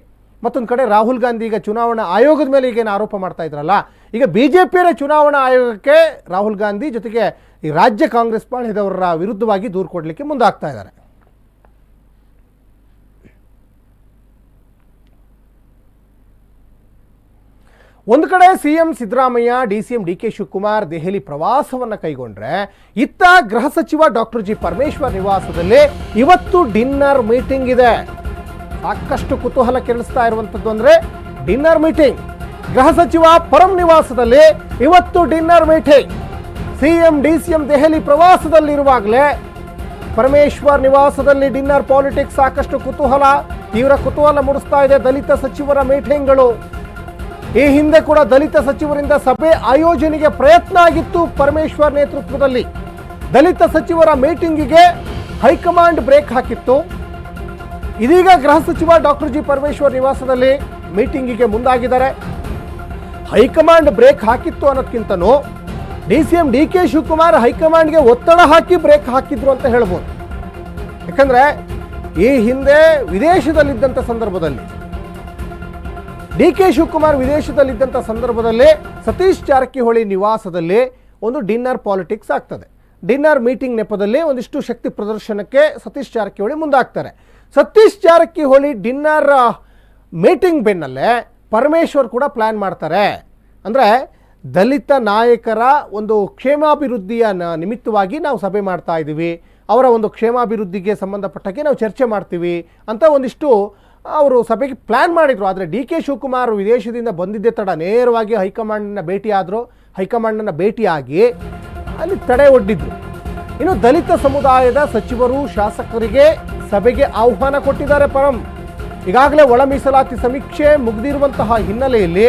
A: ಮತ್ತೊಂದು ಕಡೆ ರಾಹುಲ್ ಗಾಂಧಿ ಈಗ ಚುನಾವಣಾ ಆಯೋಗದ ಮೇಲೆ ಈಗೇನು ಆರೋಪ ಮಾಡ್ತಾ ಇದ್ರಲ್ಲ, ಈಗ ಬಿ ಜೆ ಪಿಯರ ಚುನಾವಣಾ ಆಯೋಗಕ್ಕೆ ರಾಹುಲ್ ಗಾಂಧಿ ಜೊತೆಗೆ ಈ ರಾಜ್ಯ ಕಾಂಗ್ರೆಸ್ ಪಾಳಿದವರ ವಿರುದ್ಧವಾಗಿ ದೂರು ಕೊಡಲಿಕ್ಕೆ ಮುಂದಾಗ್ತಾ ಇದ್ದಾರೆ. ಒಂದು ಕಡೆ C M Siddaramaiah, D C M D K Shivakumar Delhi ಪ್ರವಾಸವನ್ನ ಕೈಗೊಂಡ್ರೆ, ಇತ್ತ ಗೃಹ ಸಚಿವ ಡಾಕ್ಟರ್ ಜಿ ಪರಮೇಶ್ವರ್ ನಿವಾಸದಲ್ಲಿ ಇವತ್ತು ಡಿನ್ನರ್ ಮೀಟಿಂಗ್ ಇದೆ. ಸಾಕಷ್ಟು ಕುತೂಹಲ ಕೆರಳಿಸ್ತಾ ಇರುವಂಥದ್ದು ಅಂದ್ರೆ ಡಿನ್ನರ್ ಮೀಟಿಂಗ್. ಗೃಹ ಸಚಿವ ಪರಂ ನಿವಾಸದಲ್ಲಿ ಇವತ್ತು dinner meeting. CM D C M Delhi ಪ್ರವಾಸದಲ್ಲಿರುವಾಗಲೇ Parameshwar ನಿವಾಸದಲ್ಲಿ ಡಿನ್ನರ್ ಪಾಲಿಟಿಕ್ಸ್ ಸಾಕಷ್ಟು ಕುತೂಹಲ, ತೀವ್ರ ಕುತೂಹಲ ಮೂಡಿಸ್ತಾ ಇದೆ ದಲಿತ ಸಚಿವರ ಮೀಟಿಂಗ್ಗಳು. ಈ ಹಿಂದೆ ಕೂಡ ದಲಿತ ಸಚಿವರಿಂದ ಸಭೆ ಆಯೋಜನೆಗೆ ಪ್ರಯತ್ನ ಆಗಿತ್ತು ಪರಮೇಶ್ವರ್ ನೇತೃತ್ವದಲ್ಲಿ. ದಲಿತ ಸಚಿವರ ಮೀಟಿಂಗಿಗೆ ಹೈಕಮಾಂಡ್ ಬ್ರೇಕ್ ಹಾಕಿತ್ತು. ಇದೀಗ ಗೃಹ ಸಚಿವ ಡಾಕ್ಟರ್ ಜಿ ಪರಮೇಶ್ವರ್ ನಿವಾಸದಲ್ಲಿ ಮೀಟಿಂಗಿಗೆ ಮುಂದಾಗಿದ್ದಾರೆ. ಹೈಕಮಾಂಡ್ ಬ್ರೇಕ್ ಹಾಕಿತ್ತು ಅನ್ನೋದಕ್ಕಿಂತನೂ D C M D K Shivakumar ಹೈಕಮಾಂಡ್ಗೆ ಒತ್ತಡ ಹಾಕಿ ಬ್ರೇಕ್ ಹಾಕಿದ್ರು ಅಂತ ಹೇಳ್ಬೋದು. ಯಾಕಂದ್ರೆ ಈ ಹಿಂದೆ ವಿದೇಶದಲ್ಲಿದ್ದಂಥ ಸಂದರ್ಭದಲ್ಲಿ ಡಿ ಕೆ ಶಿವಕುಮಾರ್ ವಿದೇಶದಲ್ಲಿದ್ದಂಥ ಸಂದರ್ಭದಲ್ಲಿ ಸತೀಶ್ ಜಾರಕಿಹೊಳಿ ನಿವಾಸದಲ್ಲಿ ಒಂದು ಡಿನ್ನರ್ ಪಾಲಿಟಿಕ್ಸ್ ಆಗ್ತದೆ. ಡಿನ್ನರ್ ಮೀಟಿಂಗ್ ನೆಪದಲ್ಲಿ ಒಂದಿಷ್ಟು ಶಕ್ತಿ ಪ್ರದರ್ಶನಕ್ಕೆ ಸತೀಶ್ ಜಾರಕಿಹೊಳಿ ಮುಂದಾಗ್ತಾರೆ. ಸತೀಶ್ ಜಾರಕಿಹೊಳಿ ಡಿನ್ನರ್ ಮೀಟಿಂಗ್ ಬೆನ್ನಲ್ಲೇ ಪರಮೇಶ್ವರ್ ಕೂಡ ಪ್ಲ್ಯಾನ್ ಮಾಡ್ತಾರೆ. ಅಂದರೆ ದಲಿತ ನಾಯಕರ ಒಂದು ಕ್ಷೇಮಾಭಿವೃದ್ಧಿಯ ನಿಮಿತ್ತವಾಗಿ ನಾವು ಸಭೆ ಮಾಡ್ತಾ ಇದ್ದೀವಿ. ಅವರ ಒಂದು ಕ್ಷೇಮಾಭಿವೃದ್ಧಿಗೆ ಸಂಬಂಧಪಟ್ಟಕ್ಕೆ ನಾವು ಚರ್ಚೆ ಮಾಡ್ತೀವಿ ಅಂತ ಒಂದಿಷ್ಟು ಅವರು ಸಭೆಗೆ ಪ್ಲ್ಯಾನ್ ಮಾಡಿದರು. ಆದರೆ ಡಿ ಕೆ ಶಿವಕುಮಾರ್ ವಿದೇಶದಿಂದ ಬಂದಿದ್ದೇ ತಡ, ನೇರವಾಗಿ ಹೈಕಮಾಂಡನ್ನ ಭೇಟಿಯಾದರು. ಹೈಕಮಾಂಡನ್ನು ಭೇಟಿಯಾಗಿ ಅಲ್ಲಿ ತಡೆ ಒಡ್ಡಿದ್ರು. ಇನ್ನು ದಲಿತ ಸಮುದಾಯದ ಸಚಿವರು ಶಾಸಕರಿಗೆ ಸಭೆಗೆ ಆಹ್ವಾನ ಕೊಟ್ಟಿದ್ದಾರೆ ಪರಂ. ಈಗಾಗಲೇ ಒಳ ಮೀಸಲಾತಿ ಸಮೀಕ್ಷೆ ಮುಗಿದಿರುವಂತಹ ಹಿನ್ನೆಲೆಯಲ್ಲಿ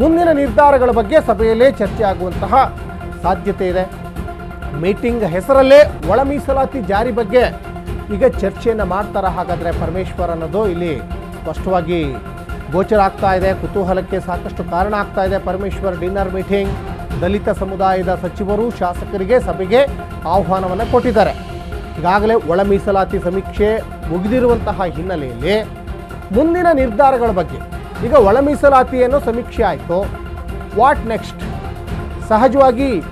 A: ಮುಂದಿನ ನಿರ್ಧಾರಗಳ ಬಗ್ಗೆ ಸಭೆಯಲ್ಲೇ ಚರ್ಚೆ ಆಗುವಂತಹ ಸಾಧ್ಯತೆ ಇದೆ. ಮೀಟಿಂಗ್ ಹೆಸರಲ್ಲೇ ಒಳ ಮೀಸಲಾತಿ ಜಾರಿ ಬಗ್ಗೆ ಈಗ ಚರ್ಚೆಯನ್ನು ಮಾಡ್ತಾರ ಹಾಗಾದರೆ ಪರಮೇಶ್ವರ್ ಅನ್ನೋದು ಇಲ್ಲಿ ಸ್ಪಷ್ಟವಾಗಿ ಗೋಚರ ಆಗ್ತಾ ಇದೆ. ಕುತೂಹಲಕ್ಕೆ ಸಾಕಷ್ಟು ಕಾರಣ ಆಗ್ತಾ ಇದೆ ಪರಮೇಶ್ವರ್ ಡಿನ್ನರ್ ಮೀಟಿಂಗ್. ದಲಿತ ಸಮುದಾಯದ ಸಚಿವರು ಶಾಸಕರಿಗೆ ಸಭೆಗೆ ಆಹ್ವಾನವನ್ನು ಕೊಟ್ಟಿದ್ದಾರೆ. ಈಗಾಗಲೇ ಒಳ ಮೀಸಲಾತಿ ಸಮೀಕ್ಷೆ ಮುಗಿದಿರುವಂತಹ ಹಿನ್ನೆಲೆಯಲ್ಲಿ ಮುಂದಿನ ನಿರ್ಧಾರಗಳ ಬಗ್ಗೆ. ಈಗ ಒಳ ಮೀಸಲಾತಿಯನ್ನು ಸಮೀಕ್ಷೆ ಆಯಿತು. What next? ಸಹಜವಾಗಿ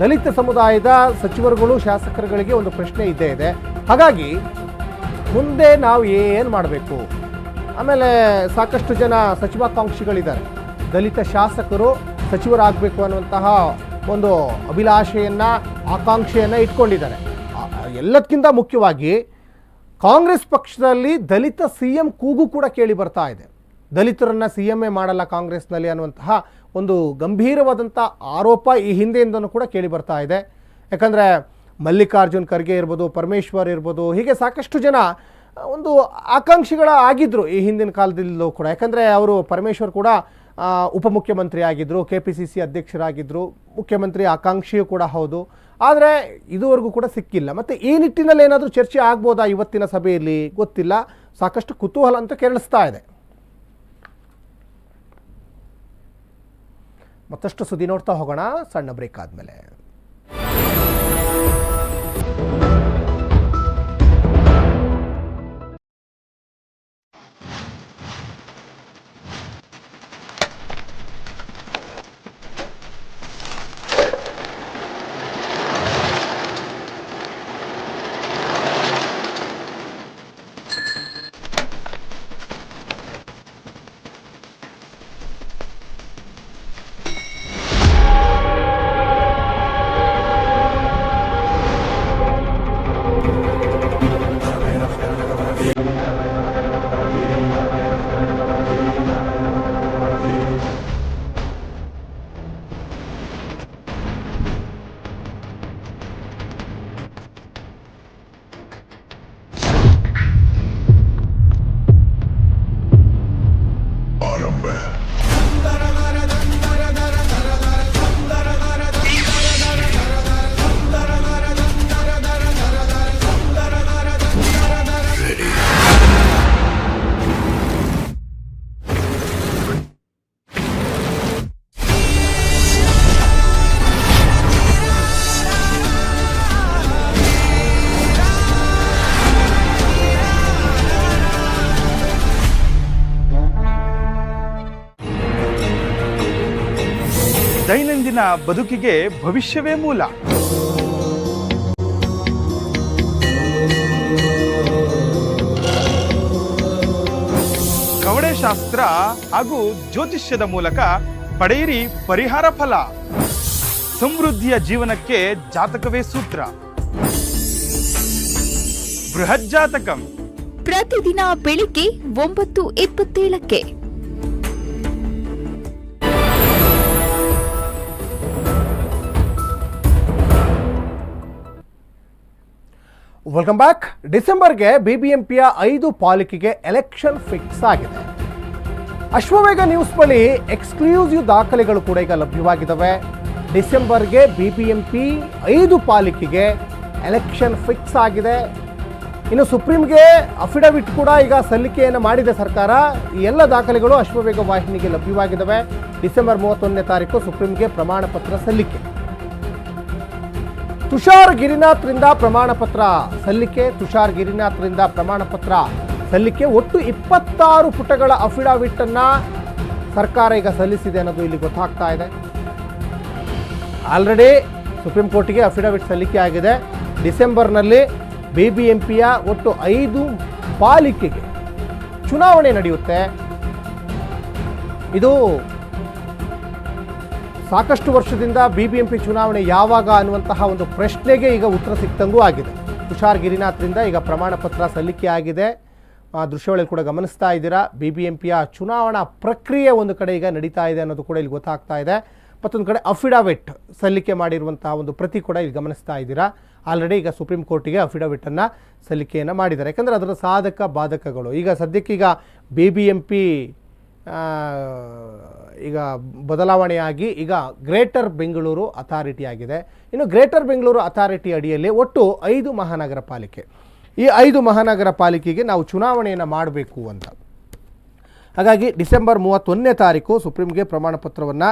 A: ದಲಿತ ಸಮುದಾಯದ ಸಚಿವರುಗಳು ಶಾಸಕರುಗಳಿಗೆ ಒಂದು ಪ್ರಶ್ನೆ ಇದ್ದೇ ಇದೆ. ಹಾಗಾಗಿ ಮುಂದೆ ನಾವು ಏನು ಮಾಡಬೇಕು? ಆಮೇಲೆ ಸಾಕಷ್ಟು ಜನ ಸಚಿವಾಕಾಂಕ್ಷಿಗಳಿದ್ದಾರೆ. ದಲಿತ ಶಾಸಕರು ಸಚಿವರಾಗಬೇಕು ಅನ್ನುವಂತಹ ಒಂದು ಅಭಿಲಾಷೆಯನ್ನು, ಆಕಾಂಕ್ಷೆಯನ್ನು ಇಟ್ಕೊಂಡಿದ್ದಾರೆ. ಎಲ್ಲದಕ್ಕಿಂತ ಮುಖ್ಯವಾಗಿ ಕಾಂಗ್ರೆಸ್ ಪಕ್ಷದಲ್ಲಿ ದಲಿತ ಸಿ ಎಂ ಕೂಗು ಕೂಡ ಕೇಳಿ ಬರ್ತಾ ಇದೆ. ದಲಿತರನ್ನು ಸಿ ಎಂ ಎ ಮಾಡಲ್ಲ ಕಾಂಗ್ರೆಸ್ನಲ್ಲಿ ಅನ್ನುವಂತಹ ಒಂದು ಗಂಭೀರವಾದಂಥ ಆರೋಪ ಈ ಹಿಂದೆಯಿಂದನೂ ಕೂಡ ಕೇಳಿ ಬರ್ತಾ ಇದೆ. ಯಾಕಂದರೆ ಮಲ್ಲಿಕಾರ್ಜುನ್ ಖರ್ಗೆ ಇರ್ಬೋದು, ಪರಮೇಶ್ವರ್ ಇರ್ಬೋದು, ಹೀಗೆ ಸಾಕಷ್ಟು ಜನ ಒಂದು ಆಕಾಂಕ್ಷಿಗಳ ಆಗಿದ್ದರು ಈ ಹಿಂದಿನ ಕಾಲದಲ್ಲೂ ಕೂಡ. ಯಾಕಂದರೆ ಅವರು ಪರಮೇಶ್ವರ್ ಕೂಡ ಆ, ಉಪಮುಖ್ಯಮಂತ್ರಿ ಆಗಿದ್ದರು ಕೆ ಪಿ ಸಿ ಸಿ ಅಧ್ಯಕ್ಷರಾಗಿದ್ದರು ಮುಖ್ಯಮಂತ್ರಿ ಆಕಾಂಕ್ಷಿಯೂ ಕೂಡ ಹೌದು. ಆದರೆ ಇದುವರೆಗೂ ಕೂಡ ಸಿಕ್ಕಿಲ್ಲ. ಮತ್ತು ಈ ನಿಟ್ಟಿನಲ್ಲಿ ಏನಾದರೂ ಚರ್ಚೆ ಆಗ್ಬೋದಾ ಇವತ್ತಿನ ಸಭೆಯಲ್ಲಿ? ಗೊತ್ತಿಲ್ಲ. ಸಾಕಷ್ಟು ಕುತೂಹಲ ಅಂತ ಕೆರಳಿಸ್ತಾ ಇದೆ. ಮತ್ತಷ್ಟು ಸುದ್ದಿ ನೋಡ್ತಾ ಹೋಗೋಣ. ಸಣ್ಣ ಬ್ರೇಕ್ ಆದಮೇಲೆ.
B: ದೈನಂದಿನ ಬದುಕಿಗೆ ಭವಿಷ್ಯವೇ ಮೂಲ. ಕವಡೆ ಶಾಸ್ತ್ರ ಹಾಗೂ ಜ್ಯೋತಿಷ್ಯದ ಮೂಲಕ ಪಡೆಯಿರಿ ಪರಿಹಾರ ಫಲ. ಸಮೃದ್ಧಿಯ ಜೀವನಕ್ಕೆ ಜಾತಕವೇ ಸೂತ್ರ. ಬೃಹತ್ ಜಾತಕಂ.
C: ಪ್ರತಿದಿನ ಬೆಳಿಗ್ಗೆ ಒಂಬತ್ತು ಇಪ್ಪತ್ತೇಳಕ್ಕೆ
A: ವೆಲ್ಕಮ್ ಬ್ಯಾಕ್ ಡಿಸೆಂಬರ್ಗೆ ಬಿಬಿಎಂಪಿಯ ಐದು ಪಾಲಿಕೆಗೆ ಎಲೆಕ್ಷನ್ ಫಿಕ್ಸ್ ಆಗಿದೆ. ಅಶ್ವವೇಗ ನ್ಯೂಸ್ ಬಳಿ ಎಕ್ಸ್ಕ್ಲೂಸಿವ್ ದಾಖಲೆಗಳು ಕೂಡ ಈಗ ಲಭ್ಯವಾಗಿದ್ದಾವೆ ಡಿಸೆಂಬರ್ಗೆ ಬಿಬಿಎಂಪಿ ಐದು ಪಾಲಿಕೆಗೆ ಎಲೆಕ್ಷನ್ ಫಿಕ್ಸ್ ಆಗಿದೆ. ಇನ್ನು ಸುಪ್ರೀಂಗೆ ಅಫಿಡವಿಟ್ ಕೂಡ ಈಗ ಸಲ್ಲಿಕೆಯನ್ನು ಮಾಡಿದೆ ಸರ್ಕಾರ. ಈ ಎಲ್ಲ ದಾಖಲೆಗಳು ಅಶ್ವವೇಗ ವಾಹಿನಿಗೆ ಲಭ್ಯವಾಗಿದ್ದಾವೆ ಡಿಸೆಂಬರ್ ಮೂವತ್ತೊಂದನೇ ತಾರೀಕು ಸುಪ್ರೀಂಗೆ ಪ್ರಮಾಣ ಪತ್ರ ಸಲ್ಲಿಕೆ. ತುಷಾರ್ ಗಿರಿನಾಥ್ರಿಂದ ಪ್ರಮಾಣ ಪತ್ರ ಸಲ್ಲಿಕೆ, ತುಷಾರ್ ಗಿರಿನಾಥ್ರಿಂದ ಪ್ರಮಾಣ ಪತ್ರ ಸಲ್ಲಿಕೆ. ಒಟ್ಟು ಇಪ್ಪತ್ತಾರು ಪುಟಗಳ ಅಫಿಡವಿಟ್ ಅನ್ನ ಸರ್ಕಾರ ಈಗ ಸಲ್ಲಿಸಿದೆ ಅನ್ನೋದು ಇಲ್ಲಿ ಗೊತ್ತಾಗ್ತಾ ಇದೆ. ಆಲ್ರೆಡಿ ಸುಪ್ರೀಂ ಕೋರ್ಟಿಗೆ ಅಫಿಡವಿಟ್ ಸಲ್ಲಿಕೆ ಆಗಿದೆ. ಡಿಸೆಂಬರ್ನಲ್ಲಿ ಬಿ ಬಿ ಎಂ ಪಿಯ ಒಟ್ಟು ಐದು ಪಾಲಿಕೆಗೆ ಚುನಾವಣೆ ನಡೆಯುತ್ತೆ. ಇದು ಸಾಕಷ್ಟು ವರ್ಷದಿಂದ ಬಿ ಬಿ ಎಂ ಪಿ ಚುನಾವಣೆ ಯಾವಾಗ ಅನ್ನುವಂತಹ ಒಂದು ಪ್ರಶ್ನೆಗೆ ಈಗ ಉತ್ತರ ಸಿಕ್ತಂಗೂ ಆಗಿದೆ. ತುಷಾರ್ ಗಿರಿನಾಥ್ರಿಂದ ಈಗ ಪ್ರಮಾಣ ಪತ್ರ ಸಲ್ಲಿಕೆ ಆಗಿದೆ. ದೃಶ್ಯಗಳಲ್ಲಿ ಕೂಡ ಗಮನಿಸ್ತಾ ಇದ್ದೀರಾ ಬಿ ಬಿ ಎಂ ಪಿಯ ಚುನಾವಣಾ ಪ್ರಕ್ರಿಯೆ ಒಂದು ಕಡೆ ಈಗ ನಡೀತಾ ಇದೆ ಅನ್ನೋದು ಕೂಡ ಇಲ್ಲಿ ಗೊತ್ತಾಗ್ತಾ ಇದೆ. ಮತ್ತೊಂದು ಕಡೆ ಅಫಿಡಾವಿಟ್ ಸಲ್ಲಿಕೆ ಮಾಡಿರುವಂತಹ ಒಂದು ಪ್ರತಿ ಕೂಡ ಇಲ್ಲಿ ಗಮನಿಸ್ತಾ ಇದ್ದೀರಾ. ಆಲ್ರೆಡಿ ಈಗ ಸುಪ್ರೀಂ ಕೋರ್ಟಿಗೆ ಅಫಿಡವಿಟನ್ನು ಸಲ್ಲಿಕೆಯನ್ನು ಮಾಡಿದ್ದಾರೆ. ಯಾಕಂದರೆ ಅದರ ಸಾಧಕ ಬಾಧಕಗಳು. ಈಗ ಸದ್ಯಕ್ಕೀಗ ಬಿ ಬಿ ಎಂ ಪಿ ಈಗ ಬದಲಾವಣೆಯಾಗಿ ಈಗ ಗ್ರೇಟರ್ ಬೆಂಗಳೂರು ಅಥಾರಿಟಿ ಆಗಿದೆ ಇನ್ನು ಗ್ರೇಟರ್ ಬೆಂಗಳೂರು ಅಥಾರಿಟಿ ಅಡಿಯಲ್ಲಿ ಒಟ್ಟು ಐದು ಮಹಾನಗರ ಪಾಲಿಕೆ. ಈ ಐದು ಮಹಾನಗರ ಪಾಲಿಕೆಗೆ ನಾವು ಚುನಾವಣೆಯನ್ನು ಮಾಡಬೇಕು ಅಂತ. ಹಾಗಾಗಿ ಡಿಸೆಂಬರ್ ಮೂವತ್ತೊಂದನೇ ತಾರೀಕು ಸುಪ್ರೀಂಗೆ ಪ್ರಮಾಣ ಪತ್ರವನ್ನು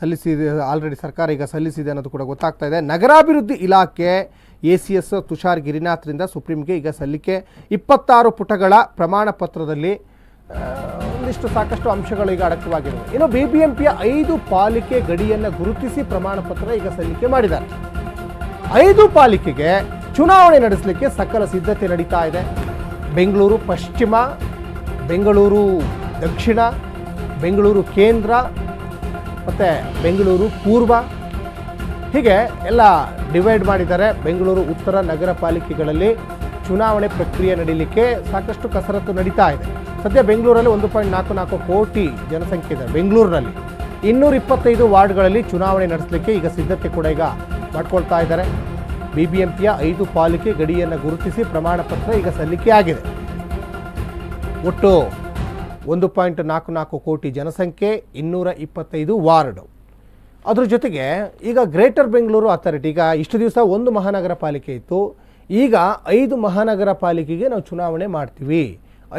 A: ಸಲ್ಲಿಸಿದೆ ಆಲ್ರೆಡಿ ಸರ್ಕಾರ ಈಗ ಸಲ್ಲಿಸಿದೆ ಅನ್ನೋದು ಕೂಡ ಗೊತ್ತಾಗ್ತಾ ಇದೆ. ನಗರಾಭಿವೃದ್ಧಿ ಇಲಾಖೆ ಎ ಸಿ ಎಸ್ ತುಷಾರ್ ಗಿರಿನಾಥ್ರಿಂದ ಸುಪ್ರೀಂಗೆ ಈಗ ಸಲ್ಲಿಕೆ ಇಪ್ಪತ್ತಾರು ಪುಟಗಳ ಪ್ರಮಾಣ ಪತ್ರದಲ್ಲಿ ಒಂದಿಷ್ಟು ಸಾಕಷ್ಟು ಅಂಶಗಳು ಈಗ ಅಡಕವಾಗಿವೆ ಇನ್ನು ಬಿ ಬಿ ಎಂ ಪಿಯ ಐದು ಪಾಲಿಕೆ ಗಡಿಯನ್ನು ಗುರುತಿಸಿ ಪ್ರಮಾಣ ಪತ್ರ ಈಗ ಸಲ್ಲಿಕೆ ಮಾಡಿದ್ದಾರೆ. ಐದು ಪಾಲಿಕೆಗೆ ಚುನಾವಣೆ ನಡೆಸಲಿಕ್ಕೆ ಸಕಲ ಸಿದ್ಧತೆ ನಡೀತಾ ಇದೆ. ಬೆಂಗಳೂರು ಪಶ್ಚಿಮ, ಬೆಂಗಳೂರು ದಕ್ಷಿಣ, ಬೆಂಗಳೂರು ಕೇಂದ್ರ, ಮತ್ತು ಬೆಂಗಳೂರು ಪೂರ್ವ. ಹೀಗೆ ಎಲ್ಲ ಡಿವೈಡ್ ಮಾಡಿದ್ದಾರೆ ಬೆಂಗಳೂರು ಉತ್ತರ ನಗರ ಪಾಲಿಕೆಗಳಲ್ಲಿ ಚುನಾವಣೆ ಪ್ರಕ್ರಿಯೆ ನಡೀಲಿಕ್ಕೆ ಸಾಕಷ್ಟು ಕಸರತ್ತು ನಡೀತಾ ಇದೆ. ಸದ್ಯ ಬೆಂಗಳೂರಲ್ಲಿ ಒಂದು ಪಾಯಿಂಟ್ ನಾಲ್ಕು ನಾಲ್ಕು ಕೋಟಿ ಜನಸಂಖ್ಯೆ ಇದೆ ಬೆಂಗಳೂರಿನಲ್ಲಿ. ಇನ್ನೂರ ಇಪ್ಪತ್ತೈದು ವಾರ್ಡ್ಗಳಲ್ಲಿ ಚುನಾವಣೆ ನಡೆಸಲಿಕ್ಕೆ ಈಗ ಸಿದ್ಧತೆ ಕೂಡ ಈಗ ಮಾಡ್ಕೊಳ್ತಾ ಇದ್ದಾರೆ. ಬಿ ಬಿ ಎಂ ಪಿಯ ಐದು ಪಾಲಿಕೆ ಗಡಿಯನ್ನು ಗುರುತಿಸಿ ಪ್ರಮಾಣ ಪತ್ರ ಈಗ ಸಲ್ಲಿಕೆ ಆಗಿದೆ. ಒಟ್ಟು ಒಂದು ಪಾಯಿಂಟ್ ನಾಲ್ಕು ನಾಲ್ಕು ಕೋಟಿ ಜನಸಂಖ್ಯೆ, ಇನ್ನೂರ ಇಪ್ಪತ್ತೈದು ವಾರ್ಡ್. ಅದ್ರ ಜೊತೆಗೆ ಈಗ ಗ್ರೇಟರ್ ಬೆಂಗಳೂರು ಅಥಾರಿಟಿ, ಈಗ ಇಷ್ಟು ದಿವಸ ಒಂದು ಮಹಾನಗರ ಪಾಲಿಕೆ ಇತ್ತು, ಈಗ ಐದು ಮಹಾನಗರ ಪಾಲಿಕೆಗೆ ನಾವು ಚುನಾವಣೆ ಮಾಡ್ತೀವಿ.